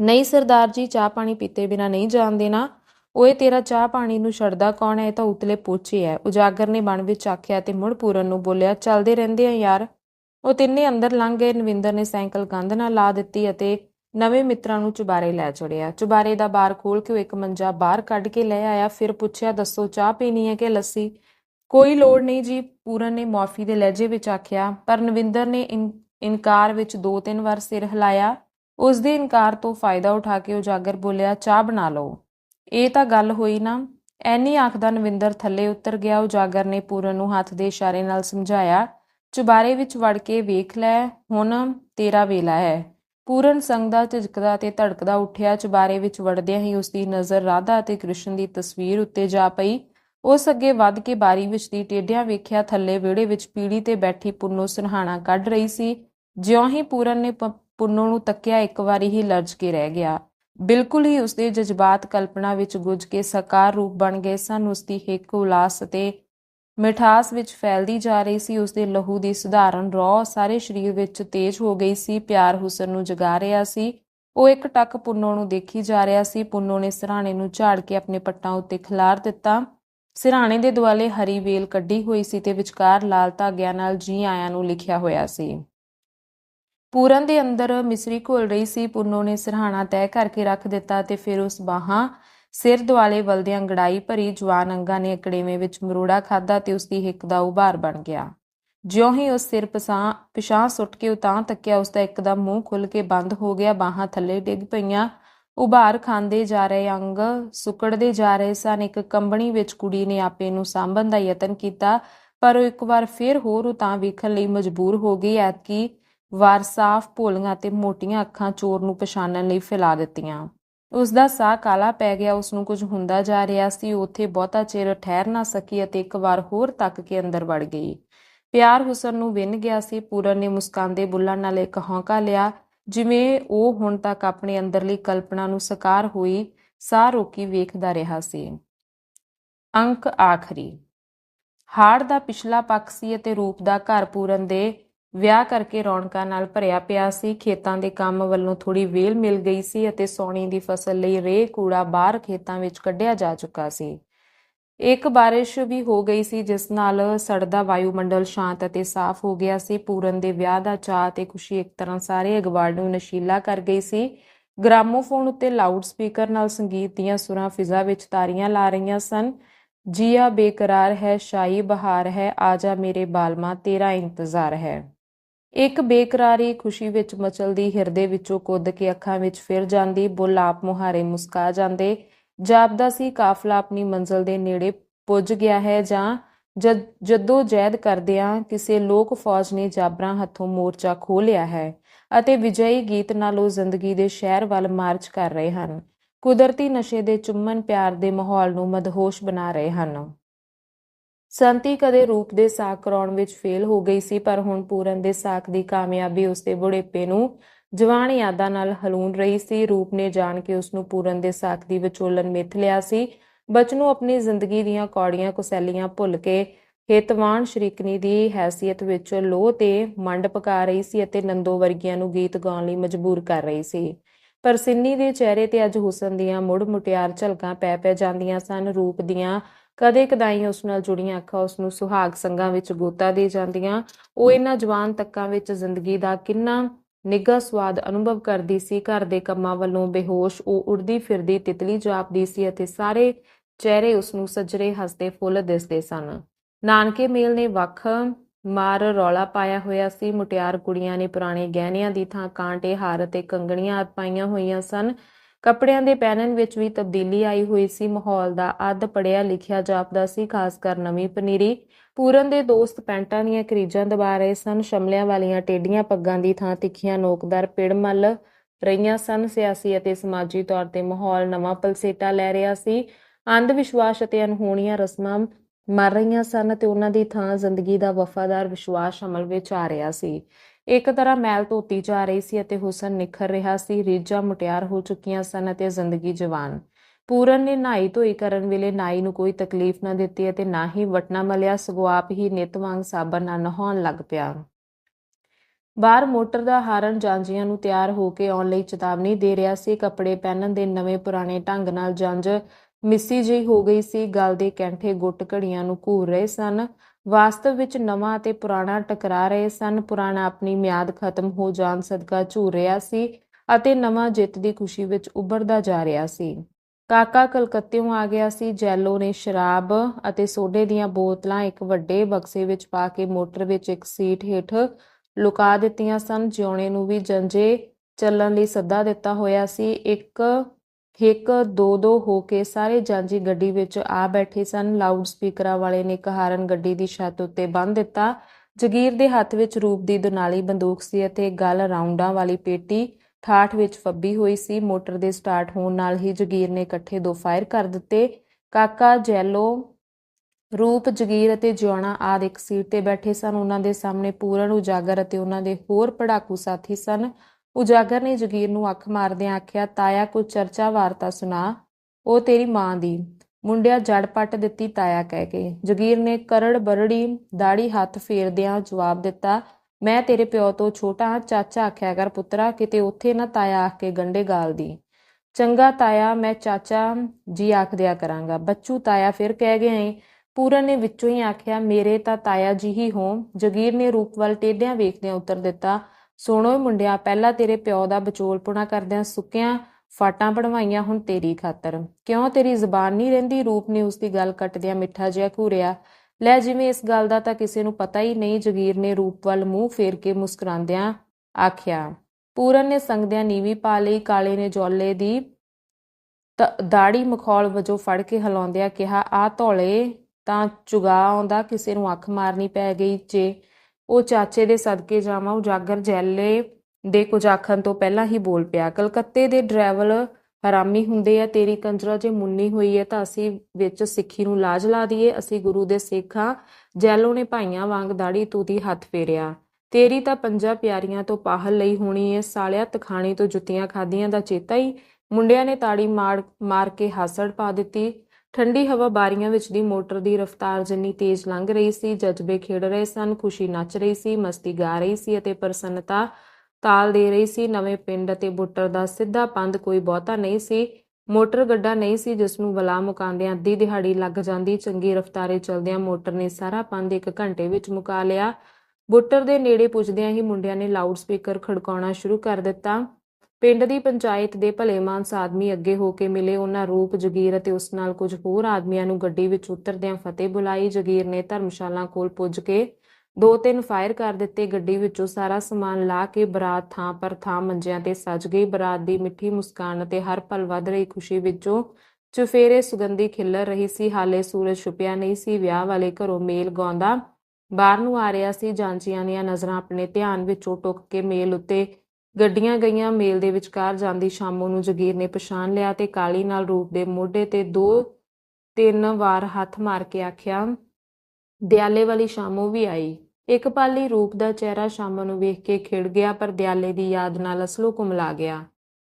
ਨਹੀਂ ਸਰਦਾਰ ਜੀ, ਚਾਹ ਪਾਣੀ ਪੀਤੇ ਬਿਨਾ ਨਹੀਂ ਜਾਣ ਦੇਣਾ। ਓਏ ਤੇਰਾ ਚਾਹ ਪਾਣੀ ਨੂੰ ਛੱਡਦਾ ਕੌਣ ਹੈ? ਇਹ ਤਾਂ ਉਤਲੇ ਪੋਚੇ ਹੈ। ਉਜਾਗਰ ਨੇ ਬਣ ਵਿੱਚ ਆਖਿਆ ਤੇ ਮੁੜ ਪੂਰਨ ਨੂੰ ਬੋਲਿਆ, ਚੱਲਦੇ ਰਹਿੰਦੇ ਆ ਯਾਰ। ਉਹ ਤਿੰਨੇ ਅੰਦਰ ਲੰਘ ਗਏ। ਨਵਿੰਦਰ ਨੇ ਸਾਈਕਲ ਕੰਧ ਨਾਲ ਲਾ ਦਿੱਤੀ ਅਤੇ ਨਵੇਂ ਮਿੱਤਰਾਂ ਨੂੰ ਚੁਬਾਰੇ ਲੈ ਚੜਿਆ। ਚੁਬਾਰੇ ਦਾ ਬਾਰ ਖੋਲ ਕੇ ਉਹ ਇੱਕ ਮੰਜਾ ਬਾਹਰ ਕੱਢ ਕੇ ਲੈ ਆਇਆ। ਫਿਰ ਪੁੱਛਿਆ, ਦੱਸੋ, ਚਾਹ ਪੀਣੀ ਹੈ ਕਿ ਲੱਸੀ? ਕੋਈ ਲੋੜ ਨਹੀਂ ਜੀ। ਪੂਰਨ ਨੇ ਮੌਫੀ ਦੇ ਲਹਿਜੇ ਵਿੱਚ ਆਖਿਆ, ਪਰ ਨਵਿੰਦਰ ਨੇ ਇਨ- ਇਨਕਾਰ ਵਿੱਚ ਦੋ ਤਿੰਨ ਵਾਰ ਸਿਰ ਹਿਲਾਇਆ। ਉਸ ਦੇ ਇਨਕਾਰ ਤੋਂ ਫਾਇਦਾ ਉਠਾ ਕੇ ਉਜਾਗਰ ਬੋਲਿਆ, ਚਾਹ ਬਣਾ ਲਓ। ਇਹ ਤਾਂ ਗੱਲ ਹੋਈ ਨਾ। ਐਨੀ ਆਖਦਾ ਨਵਿੰਦਰ ਥੱਲੇ ਉਤਰ ਗਿਆ। ਉਜਾਗਰ ਨੇ ਪੂਰਨ ਨੂੰ ਹੱਥ ਦੇ ਇਸ਼ਾਰੇ ਨਾਲ ਸਮਝਾਇਆ, ਚੁਬਾਰੇ ਵਿੱਚ ਵੜ ਕੇ ਵੇਖ ਲੈ, ਹੁਣ ਤੇਰਾ ਵੇਲਾ ਹੈ। ਪੂਰਨ ਸੰਗਦਾ, ਝਿਜਕਦਾ ਤੇ ਧੜਕਦਾ ਉੱਠਿਆ। ਚੁਬਾਰੇ ਵਿੱਚ ਵੜਦਿਆਂ ਹੀ ਉਸ ਦੀ ਨਜ਼ਰ ਰਾਧਾ ਅਤੇ ਕ੍ਰਿਸ਼ਨ ਦੀ ਤਸਵੀਰ ਉੱਤੇ ਜਾ ਪਈ। ਉਸ ਅੱਗੇ ਵੱਧ ਕੇ ਬਾਰੀ ਵਿੱਚ ਦੀ ਟੇਢਿਆਂ ਵੇਖਿਆ, ਥੱਲੇ ਵਿਹੜੇ ਵਿੱਚ ਪੀੜੀ ਤੇ ਬੈਠੀ ਪੁੰਨੋ ਸੁਨਹਾਣਾ ਕੱਢ ਰਹੀ ਸੀ। ਜਿਉਂ ਹੀ ਪੂਰਨ ਨੇ ਪੁੰਨੋ ਨੂੰ ਤੱਕਿਆ, ਇੱਕ ਵਾਰੀ ਹੀ ਲਰਜ ਕੇ ਰਹਿ ਗਿਆ। ਬਿਲਕੁਲ ਹੀ ਉਸਦੇ ਜਜ਼ਬਾਤ ਕਲਪਨਾ ਵਿੱਚ ਗੁੱਜ ਕੇ ਸਾਕਾਰ ਰੂਪ ਬਣ ਗਏ ਸਨ। ਉਸਦੀ ਹਿੱਕ ਉਲਾਸ ਅਤੇ ਮਿਠਾਸ ਵਿੱਚ ਫੈਲਦੀ ਜਾ ਰਹੀ ਸੀ। ਉਸਦੇ ਲਹੂ ਦੀ ਸਧਾਰਨ ਰੌ ਸਾਰੇ ਸਰੀਰ ਵਿੱਚ ਤੇਜ਼ ਹੋ ਗਈ ਸੀ। ਪਿਆਰ ਹੁਸਨ ਨੂੰ ਜਗਾ ਰਿਹਾ ਸੀ। ਉਹ ਇੱਕ ਟੱਕ ਪੁੰਨੋ ਨੂੰ ਦੇਖੀ ਜਾ ਰਿਹਾ ਸੀ। ਪੁੰਨੋ ਨੇ ਸਿਰਹਾਣੇ ਨੂੰ ਝਾੜ ਕੇ ਆਪਣੇ ਪੱਟਾਂ ਉੱਤੇ ਖਿਲਾਰ ਦਿੱਤਾ। ਸਿਰਹਾਣੇ ਦੇ ਦੁਆਲੇ ਹਰੀ ਵੇਲ ਕੱਢੀ ਹੋਈ ਸੀ ਤੇ ਵਿਚਕਾਰ ਲਾਲ ਧਾਗਿਆਂ ਨਾਲ ਜੀ ਆਇਆਂ ਨੂੰ ਲਿਖਿਆ ਹੋਇਆ ਸੀ। ਪੂਰਨ ਦੇ ਅੰਦਰ ਮਿਸਰੀ ਘੁਲ ਰਹੀ ਸੀ, ਪੁੰਨੋ ਨੇ ਸਿਰਹਾਣਾ ਤੈਅ ਕਰਕੇ ਰੱਖ ਦਿੱਤਾ ਤੇ ਫਿਰ ਉਸ ਬਾਹਾਂ ਸਿਰ ਦੁਆਲੇ ਵਲਦਿਆਂ ਗੜਾਈ ਭਰੀ ਜਵਾਨ ਅੰਗਾਂ ਨੇ ਅਕੜੇਵੇਂ ਵਿੱਚ ਮਰੋੜਾ ਖਾਦਾ ਤੇ ਉਸ ਦੀ ਹਿੱਕ ਦਾ ਉਭਾਰ ਬਣ ਗਿਆ। ਜਿਉਂ ਹੀ ਉਸ ਸਿਰ ਪਸਾਂ ਪਿਛਾਂ ਸੁੱਟ ਕੇ ਉਤਾਂ ਤੱਕਿਆ, ਉਸ ਦਾ ਇੱਕਦਮ ਮੂੰਹ ਖੁੱਲ ਕੇ ਬੰਦ ਹੋ ਗਿਆ, ਬਾਹਾਂ ਥੱਲੇ ਡਿੱਗ ਪਈਆਂ। ਉਭਾਰ ਖਾਂਦੇ ਜਾ ਰਹੇ ਅੰਗ ਸੁਕੜਦੇ ਜਾ ਰਹੇ ਸਨ। ਇੱਕ ਕੰਬਣੀ ਵਿੱਚ ਕੁੜੀ ਨੇ ਆਪੇ ਨੂੰ ਸਾਂਭਣ ਦਾ ਯਤਨ ਕੀਤਾ, ਪਰ ਉਹ ਇੱਕ ਵਾਰ ਫਿਰ ਹੋਰ ਉਤਾਂ ਵੇਖਣ ਲਈ ਮਜਬੂਰ ਹੋ ਗਈ, ਐਤਕੀ ਵਾਰ ਸਾਫ਼ ਭੋਲੀਆਂ ਤੇ ਮੋਟੀਆਂ ਅੱਖਾਂ ਚੋਰ ਨੂੰ ਪਛਾਣਨ ਲਈ ਫੈਲਾ ਦਿੱਤੀਆਂ। ਉਸ ਦਾ ਸਾਹ ਕਾਲਾ ਪੈ ਗਿਆ ਉਸ ਨੂੰ ਕੁਝ ਹੁੰਦਾ ਜਾ ਰਿਹਾ ਸੀ। ਉੱਥੇ ਬਹੁਤਾ ਚਿਰ ਠਹਿਰ ਨਾ ਸਕੀ ਅਤੇ ਇੱਕ ਵਾਰ ਹੋਰ ਤੱਕ ਕੇ ਅੰਦਰ ਵੜ ਗਈ। ਪਿਆਰ ਹੁਸਨ ਨੂੰ ਵਿੰਨ ਗਿਆ ਸੀ। ਪੂਰਨ ਨੇ ਮੁਸਕਾਂਦੇ ਬੁੱਲਾਂ ਨਾਲ ਇੱਕ ਹੌਂਕਾ ਲਿਆ, ਜਿਵੇਂ ਉਹ ਹੁਣ ਤੱਕ ਆਪਣੇ ਅੰਦਰਲੀ ਕਲਪਨਾ ਨੂੰ ਸਾਕਾਰ ਹੋਈ ਸਾਹ ਰੋਕੀ ਵੇਖਦਾ ਰਿਹਾ ਸੀ। ਅੰਕ ਆਖਰੀ। ਹਾੜ ਦਾ ਪਿਛਲਾ ਪੱਖ ਸੀ ਅਤੇ ਰੂਪ ਦਾ ਘਰ ਪੂਰਨ ਦੇ ਵਿਆਹ ਕਰਕੇ ਰੌਣਕਾਂ ਨਾਲ ਭਰਿਆ ਪਿਆ ਸੀ। ਖੇਤਾਂ ਦੇ ਕੰਮ ਵੱਲੋਂ ਥੋੜੀ ਵੇਲ ਮਿਲ ਗਈ ਸੀ ਅਤੇ ਸੌਣੀ ਦੀ ਫਸਲ ਲਈ ਰੇਹ ਕੂੜਾ ਬਾਹਰ ਖੇਤਾਂ ਵਿੱਚ ਕੱਢਿਆ ਜਾ ਚੁੱਕਾ ਸੀ। ਇੱਕ ਬਾਰਿਸ਼ ਵੀ ਹੋ ਗਈ ਸੀ, ਜਿਸ ਨਾਲ ਸੜਦਾ ਵਾਯੂਮੰਡਲ ਸ਼ਾਂਤ ਅਤੇ ਸਾਫ਼ ਹੋ ਗਿਆ ਸੀ। ਪੂਰਨ ਦੇ ਵਿਆਹ ਦਾ ਚਾਅ ਤੇ ਖੁਸ਼ੀ ਇੱਕ ਤਰ੍ਹਾਂ ਸਾਰੇ ਅਗਵਾੜ ਨੂੰ ਨਸ਼ੀਲਾ ਕਰ ਗਈ ਸੀ। ਗ੍ਰਾਮੋਫੋਨ ਉੱਤੇ ਲਾਊਡ ਸਪੀਕਰ ਨਾਲ ਸੰਗੀਤ ਦੀਆਂ ਸੁਰਾਂ ਫਿਜ਼ਾ ਵਿੱਚ ਤਾਰੀਆਂ ਲਾ ਰਹੀਆਂ ਸਨ। ਜੀਆ ਬੇਕਰਾਰ ਹੈ, ਸ਼ਾਹੀ ਬਹਾਰ ਹੈ ਆਜਾ ਮੇਰੇ ਬਾਲਮਾ, ਤੇਰਾ ਇੰਤਜ਼ਾਰ ਹੈ। ਇੱਕ ਬੇਕਰਾਰੀ ਖੁਸ਼ੀ ਵਿੱਚ ਮਚਲਦੀ ਹਿਰਦੇ ਵਿੱਚੋਂ ਕੁੱਦ ਕੇ ਅੱਖਾਂ ਵਿੱਚ ਫਿਰ ਜਾਂਦੀ, ਬੁੱਲ ਆਪ ਮੁਹਾਰੇ ਮੁਸਕਾ ਜਾਂਦੇ। ਜਾਪਦਾ ਸੀ, ਕਾਫਲਾ ਆਪਣੀ ਮੰਜ਼ਲ ਦੇ ਨੇੜੇ ਪੁੱਜ ਗਿਆ ਹੈ ਜਾਂ ਜਦ, ਜੱਦੋ ਜਹਿਦ ਕਰਦਿਆਂ ਕਿਸੇ ਲੋਕ ਫੌਜ ਨੇ ਜਾਬਰਾਂ ਹੱਥੋਂ ਮੋਰਚਾ ਖੋ ਲਿਆ ਹੈ ਅਤੇ ਵਿਜয়ੀ ਗੀਤ ਨਾਲ ਉਹ ਜ਼ਿੰਦਗੀ ਦੇ ਸ਼ਹਿਰ ਵੱਲ ਮਾਰਚ ਕਰ ਰਹੇ ਹਨ। ਕੁਦਰਤੀ ਨਸ਼ੇ ਦੇ ਚੁੰਮਨ ਪਿਆਰ ਦੇ ਮਾਹੌਲ ਨੂੰ ਮਦਹੋਸ਼ ਬਣਾ ਰਹੇ ਹਨ। ਸੰਤੀ ਕਦੇ ਰੂਪ ਦੇ ਸਾਕ ਕਰਾਉਣ ਵਿੱਚ ਫੇਲ ਹੋ ਗਈ ਸੀ, ਪਰ ਹੁਣ ਪੂਰਨ ਦੇ ਸਾਕ ਦੀ ਕਾਮਯਾਬੀ ਉਸ ਬੁਢੇਪੇ ਨੂੰ ਜਵਾਨ ਯਾਦਾਂ ਨਾਲ ਹਲੂਣ ਰਹੀ ਸੀ। ਰੂਪ ਨੇ ਜਾਣ ਕੇ ਉਸ ਨੂੰ ਪੂਰਨ ਦੇ ਸਾਕ ਦੀ ਵਿਚੋਲਨ ਮਿੱਥ ਲਿਆ ਸੀ। ਬਚਨੂ ਆਪਣੀ ਜ਼ਿੰਦਗੀ ਦੀਆਂ ਕੌੜੀਆਂ ਕੁਸੈਲੀਆਂ ਭੁੱਲ ਕੇ ਹਿਤਵਾਨ ਸ਼ਰੀਕਨੀ ਦੀ ਹੈਸੀਅਤ ਵਿੱਚ ਲੋਹ ਤੇ ਮੰਡ ਪਕਾ ਰਹੀ ਸੀ ਅਤੇ ਨੰਦੋ ਵਰਗੀਆਂ ਨੂੰ ਗੀਤ ਗਾਉਣ ਲਈ ਮਜਬੂਰ ਕਰ ਰਹੀ ਸੀ। ਪਰ ਸਿੰਨੀ ਦੇ ਚਿਹਰੇ ਤੇ ਅੱਜ ਹੁਸਨ ਦੀਆਂ ਮੁੜ ਮੁਟਿਆਰ ਝਲਕਾਂ ਪੈ ਪੈ ਜਾਂਦੀਆਂ ਸਨ। ਰੂਪ ਦੀਆਂ ਕਦੇ ਕਦਾਈ ਉਸ ਨਾਲ ਜੁੜੀਆਂ ਅੱਖਾਂ ਉਸ ਨੂੰ ਸੁਹਾਗ ਸੰਗਾਂ ਵਿੱਚ ਗੋਤਾ ਦੇ ਜਾਂਦੀਆਂ। ਉਹ ਇਹਨਾਂ ਜਵਾਨ ਤੱਕਾਂ ਵਿੱਚ ਜ਼ਿੰਦਗੀ ਦਾ ਕਿੰਨਾ ਨਿੱਘਾ ਸਵਾਦ ਅਨੁਭਵ ਕਰਦੀ ਸੀ। ਘਰ ਦੇ ਕੰਮਾਂ ਵੱਲੋਂ ਬੇਹੋਸ਼, ਉਹ ਉੜਦੀ ਫਿਰਦੀ, ਤਿਤਲੀ ਜਾਪਦੀ ਸੀ ਅਤੇ ਸਾਰੇ ਚਿਹਰੇ ਉਸ ਨੂੰ ਸੱਜਰੇ ਹੱਸਦੇ ਫੁੱਲ ਦਿਸਦੇ ਸਨ। ਨਾਨਕੇ ਮੇਲ ਨੇ ਵੱਖ ਮਾਰ ਰੌਲਾ ਪਾਇਆ ਹੋਇਆ ਸੀ। ਮੁਟਿਆਰ ਕੁੜੀਆਂ ਨੇ ਪੁਰਾਣੇ ਗਹਿਣਿਆਂ ਦੀ ਥਾਂ ਕਾਂਟੇ, ਹਾਰ ਅਤੇ ਕੰਗਣੀਆਂ ਪਾਈਆਂ ਹੋਈਆਂ ਸਨ। ਕੱਪੜਿਆਂ ਦੇ ਪਹਿਨਣ ਵਿੱਚ ਵੀ ਤਬਦੀਲੀ ਆਈ ਹੋਈ ਸੀ। ਮਾਹੌਲ ਦਾ ਅੱਧ ਪੜਿਆ ਲਿਖਿਆ ਜਾਪਦਾ ਸੀ, ਖਾਸ ਕਰ ਨਵੀਂ ਪਨੀਰੀ। ਪੂਰਨ ਦੇ ਦੋਸਤ ਪੈਂਟਾਂ ਦੀਆਂ ਕਰੀਜਾਂ ਦਬਾ ਰਹੇ ਸਨ। ਸ਼ਮਲਿਆਂ ਵਾਲੀਆਂ ਟੇਡੀਆਂ ਪੱਗਾਂ ਦੀ ਥਾਂ ਤਿੱਖੀਆਂ ਨੋਕਦਾਰ ਪਿੜ ਮੱਲ ਰਹੀਆਂ ਸਨ। ਸਿਆਸੀ ਅਤੇ ਸਮਾਜੀ ਤੌਰ ਤੇ ਮਾਹੌਲ ਨਵਾਂ ਪਲਸੇਟਾ ਲੈ ਰਿਹਾ ਸੀ। ਅੰਧ ਵਿਸ਼ਵਾਸ ਅਤੇ ਅਨਹੋਣੀਆਂ ਰਸਮਾਂ ਮਰ ਰਹੀਆਂ ਸਨ ਤੇ ਉਹਨਾਂ ਦੀ ਥਾਂ ਜ਼ਿੰਦਗੀ ਦਾ ਵਫਾਦਾਰ ਵਿਸ਼ਵਾਸ ਅਮਲ ਵਿੱਚ ਆ ਰਿਹਾ ਸੀ। ਇੱਕ ਤਰ੍ਹਾਂ ਮੈਲ ਧੋਤੀ ਜਾ ਰਹੀ ਸੀ ਅਤੇ ਹੁਸਨ ਨਿਖਰ ਰਿਹਾ ਸੀ, ਰੀਝਾਂ ਮੁਟਿਆਰ ਹੋ ਚੁੱਕੀਆਂ ਸਨ ਅਤੇ ਜ਼ਿੰਦਗੀ ਜਵਾਨ। ਪੂਰਨ ਨੇ ਨਹਾਈ ਧੋਈ ਕਰਨ ਵੇਲੇ ਨਾਈ ਨੂੰ ਕੋਈ ਤਕਲੀਫ ਨਾ ਦਿੱਤੀ ਅਤੇ ਨਾ ਹੀ ਵਟਣਾ ਮਲਿਆ, ਸਗੋਂ ਆਪ ਹੀ ਨਿਤ ਵਾਂਗ ਸਾਬਣ ਨਾਲ ਨਹਾਉਣ ਲੱਗ ਪਿਆ। ਬਾਹਰ ਮੋਟਰ ਦਾ ਹਾਰਨ ਜਾਂਜੀਆਂ ਨੂੰ ਤਿਆਰ ਹੋ ਕੇ ਆਉਣ ਲਈ ਚੇਤਾਵਨੀ ਦੇ ਰਿਹਾ ਸੀ। ਕੱਪੜੇ ਪਹਿਨਣ ਦੇ ਨਵੇਂ ਪੁਰਾਣੇ ਢੰਗ ਨਾਲ ਜੰਜ ਮਿੱਸੀ ਜਿਹੀ ਹੋ ਗਈ ਸੀ। ਗਲ ਦੇ ਕੈਂਠੇ ਗੁੱਟ ਘੜੀਆਂ ਨੂੰ ਘੂਰ ਰਹੇ ਸਨ। ਵਾਸਤਵ ਵਿੱਚ ਨਵਾਂ ਅਤੇ ਪੁਰਾਣਾ ਟਕਰਾ ਰਹੇ ਸਨ। ਪੁਰਾਣਾ ਆਪਣੀ ਮਿਆਦ ਖਤਮ ਹੋ ਜਾਣ ਸਦਕਾ ਝੂਰ ਰਿਹਾ ਸੀ ਅਤੇ ਨਵਾਂ ਜਿੱਤ ਦੀ ਖੁਸ਼ੀ ਵਿੱਚ ਉੱਭਰਦਾ ਜਾ ਰਿਹਾ ਸੀ। ਕਾਕਾ ਕਲਕੱਤਿਓਂ ਆ ਗਿਆ ਸੀ। ਜੈਲੋ ਨੇ ਸ਼ਰਾਬ ਅਤੇ ਸੋਡੇ ਦੀਆਂ ਬੋਤਲਾਂ ਇੱਕ ਵੱਡੇ ਬਕਸੇ ਵਿੱਚ ਪਾ ਕੇ ਮੋਟਰ ਵਿੱਚ ਇੱਕ ਸੀਟ ਹੇਠ ਲੁਕਾ ਦਿੱਤੀਆਂ ਸਨ। ਜਿਉਣੇ ਨੂੰ ਵੀ ਜੰਜੇ ਚੱਲਣ ਲਈ ਸੱਦਾ ਦਿੱਤਾ ਹੋਇਆ ਸੀ। ਇੱਕ ਇੱਕ ਦੋ ਦੋ ਹੋ ਕੇ ਸਾਰੇ ਜਾਂਜੀ ਗੱਡੀ ਵਿੱਚ ਆ ਬੈਠੇ ਸਨ। ਲਾਊਡ ਸਪੀਕਰਾਂ ਵਾਲੇ ਨੇ ਕਹਾਰਨ ਗੱਡੀ ਦੀ ਛੱਤ ਉੱਤੇ ਬੰਨ੍ਹ ਦਿੱਤਾ। ਜਗੀਰ ਦੇ ਹੱਥ ਵਿੱਚ ਰੂਪ ਦੀ ਦੁਨਾਲੀ ਬੰਦੂਕ ਸੀ ਅਤੇ ਗਲ ਰਾਉਂਡਾਂ ਵਾਲੀ ਪੇਟੀ ਠਾਠ ਵਿੱਚ ਫੱਬੀ ਹੋਈ ਸੀ। ਮੋਟਰ ਦੇ ਸਟਾਰਟ ਹੋਣ ਨਾਲ ਹੀ ਜਗੀਰ ਨੇ ਇਕੱਠੇ ਦੋ ਫਾਇਰ ਕਰ ਦਿੱਤੇ। ਕਾਕਾ ਜੈਲੋ, ਰੂਪ, ਜਗੀਰ ਅਤੇ ਜਿਉਣਾ ਆਦ ਇੱਕ ਸੀਟ ਤੇ ਬੈਠੇ ਸਨ। ਉਹਨਾਂ ਦੇ ਸਾਹਮਣੇ ਪੂਰਨ ਉਜਾਗਰ ਅਤੇ ਉਹਨਾਂ ਦੇ ਹੋਰ ਪੜਾਕੂ ਸਾਥੀ ਸਨ। ਉਜਾਗਰ ਨੇ ਜਗੀਰ ਨੂੰ ਅੱਖ ਮਾਰਦਿਆਂ ਆਖਿਆ, ਤਾਇਆ, ਕੋਈ ਚਰਚਾ ਵਾਰਤਾ ਸੁਣਾ। ਉਹ ਤੇਰੀ ਮਾਂ ਦੀ। ਮੁੰਡਿਆ ਜੜ ਪੱਟ ਦਿੱਤੀ ਤਾਇਆ ਕਹਿ ਕੇ। ਜਗੀਰ ਨੇ ਕਰੜ ਬਰੜੀ ਦਾੜੀ ਹੱਥ ਫੇਰਦਿਆਂ ਜਵਾਬ ਦਿੱਤਾ, ਮੈਂ ਤੇਰੇ ਪਿਓ ਤੋਂ ਛੋਟਾ ਚਾਚਾ ਆਖਿਆ ਕਰ ਪੁੱਤਰਾ, ਕਿਤੇ ਉੱਥੇ ਨਾ ਤਾਇਆ ਆਖ ਕੇ ਗੰਡੇ ਗਾਲਦੀ ਚੰਗਾ ਤਾਇਆ, ਮੈਂ ਚਾਚਾ ਜੀ ਆਖ ਦਿਆ ਕਰਾਂਗਾ। ਬੱਚੂ ਤਾਇਆ ਫਿਰ ਕਹਿ ਗਏ, ਪੂਰਨ ਨੇ ਵਿੱਚੋਂ ਹੀ ਆਖਿਆ, ਮੇਰੇ ਤਾਂ ਤਾਇਆ ਜੀ ਹੀ ਹੋ। ਜਗੀਰ ਨੇ ਰੂਪ ਵੱਲ ਟੇਢਿਆਂ ਵੇਖਦਿਆਂ ਉੱਤਰ ਦਿੱਤਾ ਸੁਣੋ ਏ ਮੁੰਡਿਆ, ਪਹਿਲਾਂ ਤੇਰੇ ਪਿਓ ਦਾ ਵਿਚੋਲਪੁਣਾ ਕਰਦਿਆਂ ਸੁੱਕਿਆਂ ਫਾਟਾਂ ਪੜਵਾਈਆਂ ਹੁਣ ਤੇਰੀ ਖਾਤਰ। ਕਿਉਂ ਤੇਰੀ ਜ਼ਬਾਨ ਨਹੀਂ ਰਹਿੰਦੀ? ਰੂਪ ਨੇ ਉਸ ਦੀ ਗੱਲ ਕੱਟਦਿਆਂ ਮਿੱਠਾ ਜਿਹਾ ਘੂਰਿਆ। ਲੈ ਜਿਵੇਂ ਇਸ ਗੱਲ ਦਾ ਤਾਂ ਕਿਸੇ ਨੂੰ ਪਤਾ ਹੀ ਨਹੀਂ, ਜਗੀਰ ਨੇ ਰੂਪ ਵੱਲ ਮੂੰਹ ਫੇਰ ਕੇ ਮੁਸਕਰਾਉਂਦਿਆਂ ਆਖਿਆ, ਪੂਰਨ ਨੇ ਸੰਗਦਿਆਂ ਨੀਵੀਂ ਪਾ ਲਈ, ਕਾਲੇ ਨੇ ਜੋਲੇ ਦੀ ਤ- ਦਾੜੀ ਮਖੌਲ ਵਜੋਂ ਫੜ ਕੇ ਹਿਲਾਉਂਦਿਆਂ ਕਿਹਾ, ਆ ਧੌਲੇ, ਤਾਂ ਚੁਗਾ ਆਉਂਦਾ, ਕਿਸੇ ਨੂੰ ਅੱਖ ਮਾਰਨੀ ਪੈ ਗਈ ਜੇ ਉਹ ਚਾਚੇ ਦੇ ਸਦਕੇ ਜਾਵਾਂ ਉਜਾਗਰ ਜੈਲੇ ਦੇ ਕੁਝ ਆਖਣ ਤੋਂ ਪਹਿਲਾਂ ਹੀ ਬੋਲ ਪਿਆ, ਕਲਕੱਤੇ ਦੇ ਡਰਾਈਵਰ ਹਰਾਮੀ ਹੁੰਦੇ ਆ, ਤੇਰੀ ਕੰਜਰਾ ਜੇ ਮੁੰਨੀ ਹੋਈ ਹੈ ਤਾਂ ਅਸੀਂ ਵਿੱਚ ਸਿੱਖੀ ਨੂੰ ਲਾਜ ਲਾ ਦਈਏ, ਅਸੀਂ ਗੁਰੂ ਦੇ ਸਿੱਖਾਂ ਜੈਲੋ ਨੇ ਭਾਈਆਂ ਵਾਂਗ ਦਾੜੀ ਤੂਤੀ ਹੱਥ ਫੇਰਿਆ, ਤੇਰੀ ਤਾਂ ਪੰਜਾਂ ਪਿਆਰੀਆਂ ਤੋਂ ਪਾਹਲ ਲਈ ਹੋਣੀ ਏ, ਸਾਲਿਆ ਤਖਾਣੀ ਤੋਂ ਜੁੱਤੀਆਂ ਖਾਧੀਆਂ ਦਾ ਚੇਤਾ ਹੀ ਮੁੰਡਿਆਂ ਨੇ ਤਾੜੀ ਮਾਰ ਮਾਰ ਕੇ ਹਾਸੜ ਪਾ ਦਿੱਤੀ ਠੰਡੀ ਹਵਾ ਬਾਰੀਆਂ ਵਿੱਚ ਦੀ ਮੋਟਰ ਦੀ ਰਫ਼ਤਾਰ ਜਿੰਨੀ ਤੇਜ਼ ਲੰਘ ਰਹੀ ਸੀ, ਜਜ਼ਬੇ ਖੇਡ ਰਹੇ ਸਨ, ਖੁਸ਼ੀ ਨੱਚ ਰਹੀ ਸੀ, ਮਸਤੀ ਗਾ ਰਹੀ ਸੀ ਅਤੇ ਪ੍ਰਸੰਨਤਾ ਤਾਲ ਦੇ ਰਹੀ ਸੀ। ਨਵੇਂ ਪਿੰਡ ਅਤੇ ਬੁੱਟਰ ਦਾ ਸਿੱਧਾ ਪੰਧ ਕੋਈ ਬਹੁਤਾ ਨਹੀਂ ਸੀ। ਮੋਟਰ ਗੱਡਾ ਨਹੀਂ ਸੀ, ਜਿਸ ਨੂੰ ਵਲਾ ਮੁਕਾਉਂਦਿਆਂ ਅੱਧੀ ਦਿਹਾੜੀ ਲੱਗ ਜਾਂਦੀ। ਚੰਗੀ ਰਫ਼ਤਾਰੇ ਚਲਦਿਆਂ ਮੋਟਰ ਨੇ ਸਾਰਾ ਪੰਧ ਇੱਕ ਘੰਟੇ ਵਿੱਚ ਮੁਕਾ ਲਿਆ। ਬੁੱਟਰ ਦੇ ਨੇੜੇ ਪੁੱਜਦਿਆਂ ਹੀ ਮੁੰਡਿਆਂ ਨੇ ਲਾਊਡ ਸਪੀਕਰ ਖੜਕਾਉਣਾ ਸ਼ੁਰੂ ਕਰ ਦਿੱਤਾ। ਪਿੰਡ ਦੀ ਪੰਚਾਇਤ ਦੇ ਭਲੇਮਾਨਸ ਆਦਮੀ ਅੱਗੇ ਹੋ ਕੇ ਮਿਲੇ ਉਹਨਾਂ ਰੂਪ ਜਗੀਰ ਅਤੇ ਉਸ ਨਾਲ ਕੁਝ ਹੋਰ ਆਦਮੀਆਂ ਨੂੰ ਗੱਡੀ ਵਿੱਚ ਉਤਰਦਿਆਂ ਫਤਿਹ ਬੁਲਾਈ। ਜਗੀਰ ਨੇ ਧਰਮਸ਼ਾਲਾ ਕੋਲ ਪੁੱਜ ਕੇ ਦੋ ਤਿੰਨ ਫਾਇਰ ਕਰ ਦਿੱਤੇ। ਗੱਡੀ ਵਿੱਚੋਂ ਸਾਰਾ ਸਮਾਨ ਲਾ ਕੇ ਬਰਾਤ ਥਾਂ ਪਰ ਥਾਂ ਮੰਜਿਆਂ ਤੇ ਸਜ ਗਈ। ਬਰਾਤ ਦੀ ਮਿੱਠੀ ਮੁਸਕਾਨ ਅਤੇ ਹਰ ਪਲ ਵੱਧ ਰਹੀ ਖੁਸ਼ੀ ਵਿੱਚੋਂ ਚੁਫੇਰੇ ਸੁਗੰਧੀ ਖਿਲਰ ਰਹੀ ਸੀ। ਹਾਲੇ ਸੂਰਜ ਛੁਪਿਆ ਨਹੀਂ ਸੀ। ਵਿਆਹ ਵਾਲੇ ਘਰੋਂ ਮੇਲ ਗਾਉਂਦਾ ਬਾਹਰ ਨੂੰ ਆ ਰਿਹਾ ਸੀ। ਜਾਂਚੀਆਂ ਦੀਆਂ ਨਜ਼ਰਾਂ ਆਪਣੇ ਧਿਆਨ ਵਿੱਚੋਂ ਟੁੱਕ ਕੇ ਮੇਲ ਉੱਤੇ ਗੱਡੀਆਂ ਗਈਆਂ, ਮੇਲ ਦੇ ਵਿਚਕਾਰ ਜਾਂਦੀ ਸ਼ਾਮੋ ਨੂੰ ਜਗੀਰ ਨੇ ਪਛਾਣ ਲਿਆ ਤੇ ਕਾਲੀ ਨਾਲ ਰੂਪ ਦੇ ਮੋਢੇ ਤੇ ਦੋ, ਤਿੰਨ ਵਾਰ ਹੱਥ ਮਾਰ ਕੇ ਆਖਿਆ, ਦਿਆਲੇ ਵਾਲੀ ਸ਼ਾਮੋ ਵੀ ਆਈ। ਇੱਕ ਪਾਲੀ ਰੂਪ ਦਾ ਚਿਹਰਾ ਸ਼ਾਮੋ ਨੂੰ ਵੇਖ ਕੇ ਖਿੜ ਗਿਆ, ਪਰ ਦਿਆਲੇ ਦੀ ਯਾਦ ਨਾਲ ਅਸਲੋ ਕੁਮਲਾ ਗਿਆ।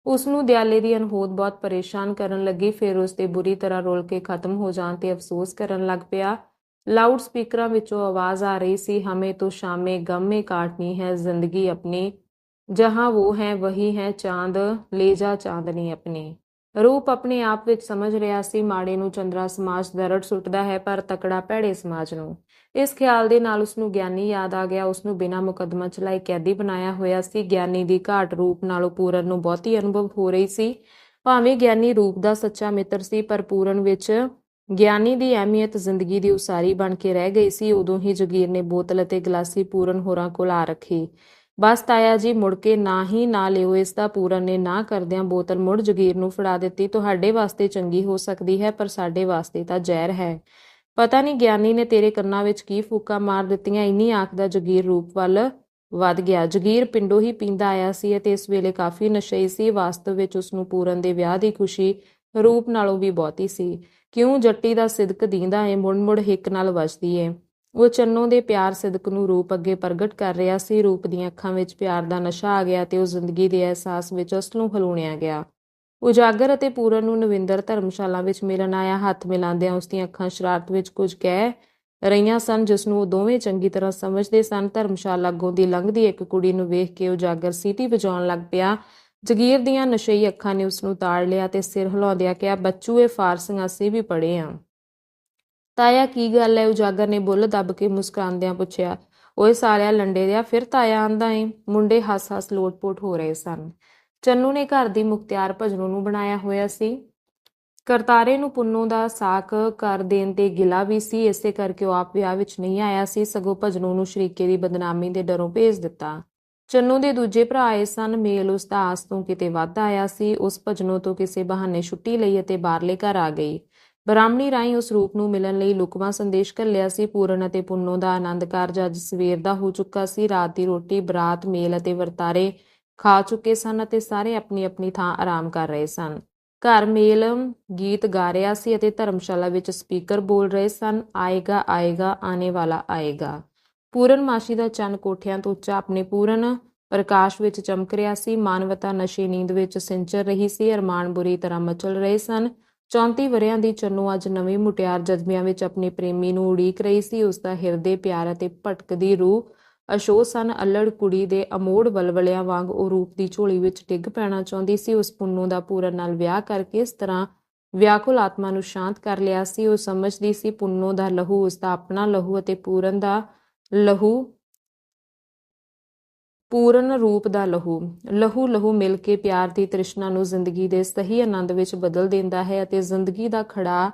ਉਸ ਨੂੰ ਦਿਆਲੇ ਦੀ ਅਨਹੋਦ ਬਹੁਤ ਪਰੇਸ਼ਾਨ ਕਰਨ ਲੱਗੀ, ਫਿਰ ਉਸ ਤੇ ਬੁਰੀ ਤਰ੍ਹਾਂ ਰੋਲ ਕੇ ਖਤਮ ਹੋ ਜਾਣ ਤੇ ਅਫਸੋਸ ਕਰਨ ਲੱਗ ਪਿਆ। ਲਾਊਡ ਸਪੀਕਰਾਂ ਵਿੱਚੋਂ ਆਵਾਜ਼ ਆ ਰਹੀ ਸੀ, ਹਮੇ ਤੋ ਸ਼ਾਮੇ ਗਮੇ ਕਾਟਨੀ ਹੈ, ਜ਼ਿੰਦਗੀ ਆਪਣੀ जहां वो है वही है ਚਾਂਦ ਲੈ ਜਾ ਚਾਂਦਨੀ ਆਪਣੀ ਰੂਪ ਆਪਣੇ ਆਪ ਵਿੱਚ ਸਮਝ ਰਿਹਾ ਸੀ ਮਾੜੇ ਨੂੰ ਚੰਦਰਾ ਸਮਾਜ ਦਰੜ ਸੁੱਟਦਾ ਹੈ ਪਰ ਤਕੜਾ ਭੈੜੇ ਸਮਾਜ ਨੂੰ ਇਸ ਖਿਆਲ ਦੇ ਨਾਲ ਉਸ ਨੂੰ ਗਿਆਨੀ ਯਾਦ ਆ ਗਿਆ ਉਸ ਨੂੰ ਬਿਨਾਂ ਮੁਕੱਦਮਾ ਚਲਾਈ ਕੈਦੀ ਬਣਾਇਆ ਹੋਇਆ ਸੀ ਗਿਆਨੀ ਦੀ ਘਾਟ ਰੂਪ ਨਾਲੋਂ ਪੂਰਨ ਨੂੰ ਬਹੁਤੀ ਅਨੁਭਵ ਹੋ ਰਹੀ ਸੀ ਭਾਵੇਂ ਗਿਆਨੀ ਰੂਪ ਦਾ ਸੱਚਾ ਮਿੱਤਰ ਸੀ ਪਰ ਪੂਰਨ ਵਿੱਚ ਗਿਆਨੀ ਦੀ ਅਹਿਮੀਅਤ ਜ਼ਿੰਦਗੀ ਦੀ ਉਸਾਰੀ ਬਣ ਕੇ ਰਹਿ ਗਈ ਸੀ ਉਦੋਂ ਹੀ ਜਗੀਰ ਨੇ ਬੋਤਲ ਅਤੇ ਗਲਾਸੀ ਪੂਰਨ ਹੋਰਾਂ ਕੋਲ ਆ ਰੱਖੀ ਬਸ ਤਾਇਆ ਜੀ, ਮੁੜ ਕੇ ਨਾ ਹੀ ਨਾ ਲਿਓ, ਇਸ ਦਾ ਪੂਰਨ ਨੇ ਨਾ ਕਰਦਿਆਂ ਬੋਤਲ ਮੁੜ ਜਗੀਰ ਨੂੰ ਫੜਾ ਦਿੱਤੀ। ਤੁਹਾਡੇ ਵਾਸਤੇ ਚੰਗੀ ਹੋ ਸਕਦੀ ਹੈ, ਪਰ ਸਾਡੇ ਵਾਸਤੇ ਤਾਂ ਜ਼ਹਿਰ ਹੈ। ਪਤਾ ਨਹੀਂ ਗਿਆਨੀ ਨੇ ਤੇਰੇ ਕੰਨਾਂ ਵਿੱਚ ਕੀ ਫੂਕਾ ਮਾਰ ਦਿੱਤੀਆਂ, ਇੰਨੀ ਆਖਦਾ ਜਗੀਰ ਰੂਪ ਵੱਲ ਵੱਧ ਗਿਆ। ਜਗੀਰ ਪਿੰਡੋਂ ਹੀ ਪੀਂਦਾ ਆਇਆ ਸੀ ਅਤੇ ਇਸ ਵੇਲੇ ਕਾਫੀ ਨਸ਼ਈ ਸੀ। ਵਾਸਤਵ ਵਿੱਚ ਉਸ ਨੂੰ ਪੂਰਨ ਦੇ ਵਿਆਹ ਦੀ ਖੁਸ਼ੀ ਰੂਪ ਨਾਲੋਂ ਵੀ ਬਹੁਤੀ ਸੀ। ਕਿਉਂ ਜੱਟੀ ਦਾ ਸਿਦਕ ਦੀਂਦਾ ਏ, ਮੁੜ-ਮੁੜ ਹਿੱਕ ਨਾਲ ਵੱਜਦੀ ਏ। ਉਹ ਚੰਨੋ ਦੇ ਪਿਆਰ ਸਿਦਕ ਨੂੰ ਰੂਪ ਅੱਗੇ ਪ੍ਰਗਟ ਕਰ ਰਿਹਾ ਸੀ। ਰੂਪ ਦੀਆਂ ਅੱਖਾਂ ਵਿੱਚ ਪਿਆਰ ਦਾ ਨਸ਼ਾ ਆ ਗਿਆ ਤੇ ਉਹ ਜ਼ਿੰਦਗੀ ਦੇ ਅਹਿਸਾਸ ਵਿੱਚ ਉਸ ਨੂੰ ਹਲੂਣਿਆ ਗਿਆ। ਉਜਾਗਰ ਅਤੇ ਪੂਰਨ ਨੂੰ ਨਵਿੰਦਰ ਧਰਮਸ਼ਾਲਾ ਵਿੱਚ ਮਿਲਣ ਆਇਆ। ਹੱਥ ਮਿਲਾਉਂਦਿਆਂ ਉਸ ਦੀਆਂ ਅੱਖਾਂ ਸ਼ਰਾਰਤ ਵਿੱਚ ਕੁਝ ਕਹਿ ਰਹੀਆਂ ਸਨ, ਜਿਸ ਨੂੰ ਉਹ ਦੋਵੇਂ ਚੰਗੀ ਤਰ੍ਹਾਂ ਸਮਝਦੇ ਸਨ। ਧਰਮਸ਼ਾਲਾ ਅੱਗੋਂ ਦੀ ਲੰਘਦੀ ਇੱਕ ਕੁੜੀ ਨੂੰ ਵੇਖ ਕੇ ਉਜਾਗਰ ਸੀਟੀ ਵਜਾਉਣ ਲੱਗ ਪਿਆ। ਜਗੀਰ ਦੀਆਂ ਨਸ਼ਈ ਅੱਖਾਂ ਨੇ ਉਸ ਨੂੰ ਤਾੜ ਲਿਆ ਤੇ ਸਿਰ ਹਿਲਾਉਂਦਿਆਂ ਕਿਹਾ, ਬੱਚੂ, ਇਹ ਫਾਰਸੀਆਂ ਅਸੀਂ ਵੀ ਪੜ੍ਹੇ ਆਂ। ਤਾਇਆ ਕੀ ਗੱਲ ਹੈ ਉਜਾਗਰ ਨੇ ਬੁੱਲ ਦੱਬ ਕੇ ਮੁਸਕਰਾਉਂਦਿਆਂ ਪੁੱਛਿਆ, ਓਏ ਸਾਲਿਆ ਲੰਡੇ ਦਿਆ ਫਿਰ ਤਾਇਆ ਆਂਦਾ ਏ? ਮੁੰਡੇ ਹੱਸ-ਹੱਸ ਲੋਟ-ਪੋਟ ਹੋ ਰਹੇ ਸਨ। ਚੰਨੂ ਨੇ ਘਰ ਦੀ ਮੁਖਤਿਆਰ ਭਜਨੋਂ ਨੂੰ ਬਣਾਇਆ ਹੋਇਆ ਸੀ। ਕਰਤਾਰੇ ਨੂੰ ਪੁੰਨੂ ਦਾ ਸਾਕ ਕਰ ਦੇਣ ਤੇ ਗਿਲਾ ਵੀ ਸੀ, ਇਸੇ ਕਰਕੇ ਉਹ ਆਪ ਵਿਆਹ ਵਿੱਚ ਨਹੀਂ ਆਇਆ ਸੀ, ਸਗੋਂ ਭਜਨੋਂ ਨੂੰ ਸ਼ਰੀਕੇ ਦੀ ਬਦਨਾਮੀ ਦੇ ਡਰੋਂ ਭੇਜ ਦਿੱਤਾ। ਚੰਨੂ ਦੇ ਦੂਜੇ ਭਰਾ ਆਏ ਸਨ, ਮੇਲ ਉਸ ਦਾ ਆਸ ਤੋਂ ਕਿਤੇ ਵੱਧ ਆਇਆ ਸੀ, ਉਸ ਭਜਨੋਂ ਤੋਂ ਕਿਸੇ ਬਹਾਨੇ ਛੁੱਟੀ ਲਈ ਅਤੇ ਬਾਹਰਲੇ ਘਰ ਆ ਗਈ। ਬ੍ਰਾਹਮਣੀ ਰਾਹੀਂ ਉਸ ਰੂਪ ਨੂੰ ਮਿਲਣ ਲਈ ਲੁਕਵਾ ਸੰਦੇਸ਼ ਘੱਲਿਆ ਸੀ। ਪੂਰਨ ਅਤੇ ਪੁੰਨੋ ਦਾ ਆਨੰਦ ਕਾਰਜ ਅੱਜ ਸਵੇਰ ਦਾ ਹੋ ਚੁੱਕਾ ਸੀ। ਰਾਤ ਦੀ ਰੋਟੀ, ਬਰਾਤ, ਮੇਲ ਅਤੇ ਵਰਤਾਰੇ ਖਾ ਚੁੱਕੇ ਸਨ ਅਤੇ ਸਾਰੇ ਆਪਣੀ ਆਪਣੀ ਥਾਂ ਆਰਾਮ ਕਰ ਰਹੇ ਸਨ। ਘਰ ਮੇਲ, ਗੀਤ ਗਾ ਰਿਹਾ ਸੀ ਅਤੇ ਧਰਮਸ਼ਾਲਾ ਵਿੱਚ ਸਪੀਕਰ ਬੋਲ ਰਹੇ ਸਨ, ਆਏਗਾ ਆਏਗਾ ਆਨੇ ਵਾਲਾ ਆਏਗਾ। ਪੂਰਨ ਮਾਸੀ ਦਾ ਚੰਨ ਕੋਠਿਆਂ ਤੋਂ ਉੱਚਾ ਆਪਣੇ ਪੂਰਨ ਪ੍ਰਕਾਸ਼ ਵਿੱਚ ਚਮਕ ਰਿਹਾ ਸੀ। ਮਾਨਵਤਾ ਨਸ਼ੇ, ਨੀਂਦ ਵਿੱਚ ਸਿੰਚਰ ਰਹੀ ਸੀ। ਅਰਮਾਨ ਬੁਰੀ ਤਰ੍ਹਾਂ ਮਚਲ ਰਹੇ ਸਨ। 34 ਵਰਿਆਂ ਦੀ ਚੰਨੂ ਅੱਜ ਨਵੀਂ ਮੁਟਿਆਰ ਜਜ਼ਬਿਆਂ ਵਿੱਚ ਆਪਣੇ ਪ੍ਰੇਮੀ ਨੂੰ ਉਡੀਕ ਰਹੀ ਸੀ। ਉਸ ਦਾ ਹਿਰਦੇ ਪਿਆਰ ਅਤੇ ਭਟਕਦੀ ਰੂਹ ਅਸ਼ੋ ਸਨ। ਅਲੜ ਕੁੜੀ ਦੇ ਅਮੋੜ ਵਲਵਲਿਆਂ ਵਾਂਗ ਉਹ ਰੂਪ ਦੀ ਝੋਲੀ ਵਿੱਚ ਡਿੱਗ ਪੈਣਾ ਚਾਹੁੰਦੀ ਸੀ। ਉਸ ਪੁੰਨੂ ਦਾ ਪੂਰਨ ਨਾਲ ਵਿਆਹ ਕਰਕੇ ਇਸ ਤਰ੍ਹਾਂ ਵਿਆਕੁਲ ਆਤਮਾ ਨੂੰ ਸ਼ਾਂਤ ਕਰ ਲਿਆ ਸੀ। ਉਹ ਸਮਝਦੀ ਸੀ ਪੁੰਨੂ ਦਾ ਲਹੂ ਉਸ ਦਾ ਆਪਣਾ ਲਹੂ ਅਤੇ ਪੂਰਨ ਦਾ ਲਹੂ ਪੂਰਨ ਰੂਪ ਦਾ ਲਹੂ। ਲਹੂ ਲਹੂ ਮਿਲ ਕੇ ਪਿਆਰ ਦੀ ਤ੍ਰਿਸ਼ਨਾ ਨੂੰ ਜ਼ਿੰਦਗੀ ਦੇ ਸਹੀ ਆਨੰਦ ਵਿੱਚ ਬਦਲ ਦਿੰਦਾ ਹੈ ਅਤੇ ਜ਼ਿੰਦਗੀ ਦਾ ਖੜਾ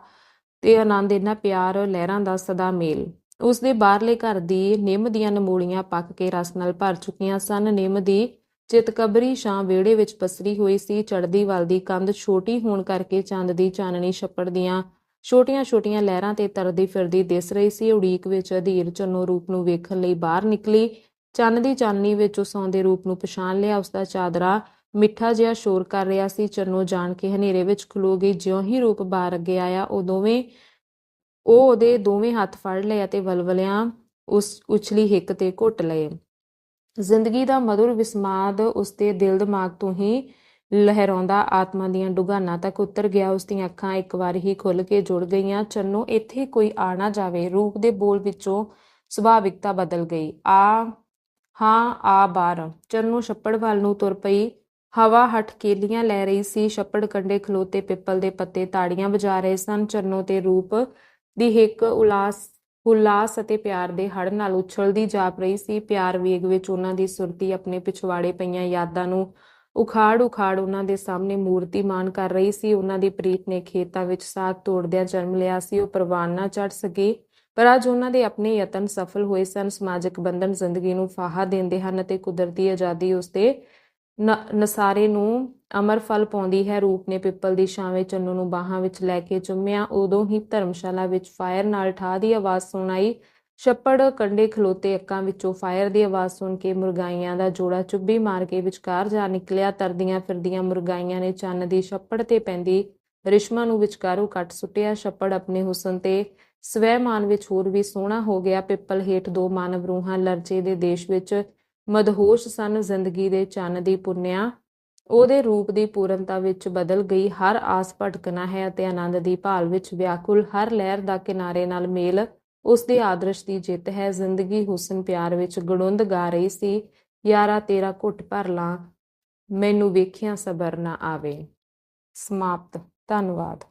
ਤੇ ਆਨੰਦ ਇਹਨਾਂ ਪਿਆਰ ਲਹਿਰਾਂ ਦਾ ਸਦਾ ਮੇਲ। ਉਸ ਦੇ ਬਾਹਰਲੇ ਘਰ ਦੀ ਨਿੰਮ ਦੀਆਂ ਨਮੂਲੀਆਂ ਪੱਕ ਕੇ ਰਸ ਨਾਲ ਭਰ ਚੁੱਕੀਆਂ ਸਨ। ਨਿੰਮ ਦੀ ਚਿਤਕਬਰੀ ਛਾਂ ਵਿਹੜੇ ਵਿੱਚ ਪਸਰੀ ਹੋਈ ਸੀ। ਚੜਦੀ ਵੱਲ ਦੀ ਕੰਧ ਛੋਟੀ ਹੋਣ ਕਰਕੇ ਚੰਦ ਦੀ ਚਾਨਣੀ ਛੱਪੜ ਦੀਆਂ ਛੋਟੀਆਂ-ਛੋਟੀਆਂ ਲਹਿਰਾਂ ਤੇ ਤਰਦੀ ਫਿਰਦੀ ਦਿਸ ਰਹੀ ਸੀ। ਉਡੀਕ ਵਿੱਚ ਅਧੀਰ ਚੰਨੋ ਰੂਪ ਨੂੰ ਵੇਖਣ ਲਈ ਬਾਹਰ ਨਿਕਲੀ। ਚੰਨ ਦੀ ਚਾਨਣੀ ਵਿੱਚ ਉਸ ਆਉਂਦੇ ਰੂਪ ਨੂੰ ਪਛਾਣ ਲਿਆ ਉਸ ਦਾ ਚਾਦਰਾ ਮਿੱਠਾ ਜਿਹਾ ਸ਼ੋਰ ਕਰ ਰਿਹਾ ਸੀ, ਚੰਨੋ ਜਾਣ ਕੇ ਹਨੇਰੇ ਵਿੱਚ ਖਲੋ ਗਈ, ਜਿਉਂ ਹੀ ਰੂਪ ਬਾਹਰ ਅੱਗੇ ਆਇਆ, ਉਹ ਦੋਵੇਂ, ਉਹ ਉਹਦੇ ਦੋਵੇਂ ਹੱਥ ਫੜ ਲਏ ਅਤੇ ਵਲਵਲਿਆਂ ਉਸ ਉਛਲੀ ਹਿੱਕ ਤੇ ਘੁੱਟ ਲਏ। ਜ਼ਿੰਦਗੀ ਦਾ ਮధుਰ ਵਿਸਮਾਦ ਉਸਦੇ ਦਿਲ ਦਿਮਾਗ ਤੋਂ ਹੀ ਲਹਿਰਾਉਂਦਾ ਆਤਮਾ ਦੀਆਂ ਡੁਗਾਨਾਂ ਤੱਕ ਉਤਰ ਗਿਆ, ਉਸ ਦੀਆਂ ਅੱਖਾਂ ਇੱਕ ਵਾਰ ਹੀ ਖੁੱਲ ਕੇ ਜੁੜ ਗਈਆਂ। ਚੰਨੋ ਇੱਥੇ ਕੋਈ ਆ ਨਾ ਜਾਵੇ, ਰੂਪ ਦੇ ਬੋਲ ਵਿੱਚੋਂ ਸੁਭਾਵਿਕਤਾ ਬਦਲ ਗਈ। ਆ ਹਾਂ, ਆ ਬਾਰ। ਚੰਨੂ ਛੱਪੜ ਵੱਲ ਨੂੰ ਤੁਰ ਪਈ। ਹਵਾ ਹਟ ਕੇਲੀਆਂ ਲੈ ਰਹੀ ਸੀ। ਛੱਪੜ ਕੰਡੇ ਖਲੋਤੇ ਪਿੱਪਲ ਦੇ ਪੱਤੇ ਤਾੜੀਆਂ ਵਜਾ ਰਹੇ ਸਨ। ਚੰਨੋ ਤੇ ਰੂਪ ਦੀ ਹਿੱਕ ਉਲਾਸ ਉਲਾਸ ਅਤੇ ਪਿਆਰ ਦੇ ਹੜ ਨਾਲ ਉਛਲਦੀ ਜਾਪ ਰਹੀ ਸੀ। ਪਿਆਰ ਵੇਗ ਵਿੱਚ ਉਹਨਾਂ ਦੀ ਸੁਰਤੀ ਆਪਣੇ ਪਿਛਵਾੜੇ ਪਈਆਂ ਯਾਦਾਂ ਨੂੰ ਉਖਾੜ ਉਖਾੜ ਉਹਨਾਂ ਦੇ ਸਾਹਮਣੇ ਮੂਰਤੀਮਾਨ ਕਰ ਰਹੀ ਸੀ। ਉਹਨਾਂ ਦੀ ਪ੍ਰੀਤ ਨੇ ਖੇਤਾਂ ਵਿੱਚ ਸਾਗ ਤੋੜਦਿਆਂ ਜਨਮ ਲਿਆ ਸੀ। ਉਹ ਪ੍ਰਵਾਨ ਨਾ ਚੜ ਸਕੀ। ਪਰ ਅੱਜ ਉਹਨਾਂ ਦੇ ਆਪਣੇ ਯਤਨ ਸਫਲ ਹੋਏ ਸਨ। ਸਮਾਜਿਕ ਬੰਧਨ ਜ਼ਿੰਦਗੀ ਨੂੰ ਫਾਹਾ ਦਿੰਦੇ ਹਨ ਅਤੇ ਕੁਦਰਤੀ ਆਜ਼ਾਦੀ ਉਸਦੇ ਨਸਾਰੇ ਨੂੰ ਅਮਰ ਫਲ ਪਾਉਂਦੀ ਹੈ। ਰੂਪ ਨੇ ਪਿੱਪਲ ਦੀ ਛਾਵੇਂ ਚੰਨੂ ਨੂੰ ਬਾਹਾਂ ਵਿੱਚ ਲੈ ਕੇ ਚੁੰਮਿਆ। ਉਦੋਂ ਹੀ ਧਰਮਸ਼ਾਲਾ ਵਿੱਚ ਫਾਇਰ ਨਾਲ ਠਾ ਦੀ ਆਵਾਜ਼ ਸੁਣਾਈ। ਛੱਪੜ ਕੰਡੇ ਖਲੋਤੇ ਅੱਕਾਂ ਵਿੱਚੋਂ ਫਾਇਰ ਦੀ ਆਵਾਜ਼ ਸੁਣ ਕੇ ਮੁਰਗਾਈਆਂ ਦਾ ਜੋੜਾ ਚੁੱਭੀ ਮਾਰ ਕੇ ਵਿਚਕਾਰ ਜਾ ਨਿਕਲਿਆ। ਤਰਦੀਆਂ ਫਿਰਦੀਆਂ ਮੁਰਗਾਈਆਂ ਨੇ ਚੰਨ ਦੀ ਛੱਪੜ ਤੇ ਪੈਂਦੀ ਰਿਸ਼ਮਾ ਨੂੰ ਵਿਚਕਾਰੋਂ ਕੱਟ ਸੁੱਟਿਆ। ਛੱਪੜ ਆਪਣੇ ਹੁਸਨ ਤੇ ਸਵੈਮਾਨ ਵਿੱਚ ਹੋਰ ਵੀ ਸੋਹਣਾ ਹੋ ਗਿਆ। ਪਿੱਪਲ ਹੇਠ ਦੋ ਮਾਨਵ ਰੂਹਾਂ ਲਰਚੇ ਦੇ ਦੇਸ਼ ਵਿੱਚ ਮਦਹੋਸ਼ ਸਨ, ਜ਼ਿੰਦਗੀ ਦੇ ਚੰਨ ਦੀ ਪੁੰਨਿਆ। ਉਹਦੇ ਰੂਪ ਦੀ ਪੂਰਨਤਾ ਵਿੱਚ ਬਦਲ ਗਈ। ਹਰ ਆਸ ਭਟਕਣਾ ਹੈ ਅਤੇ ਆਨੰਦ ਦੀ ਭਾਲ ਵਿੱਚ ਵਿਆਕੁਲ ਹਰ ਲਹਿਰ ਦਾ ਕਿਨਾਰੇ ਨਾਲ ਮੇਲ ਉਸ ਦੇ ਆਦਰਸ਼ ਦੀ ਜਿੱਤ ਹੈ। ਜ਼ਿੰਦਗੀ ਹੁਸਨ ਪਿਆਰ ਵਿੱਚ ਗੜੁੰਦ ਗਾ ਰਹੀ ਸੀ। ਯਾਰਾ ਤੇਰਾ ਘੁੱਟ ਭਰ ਲਾਂ, ਮੈਨੂੰ ਵੇਖਿਆ ਸਬਰ ਨਾ ਆਵੇ। ਸਮਾਪਤ। ਧੰਨਵਾਦ।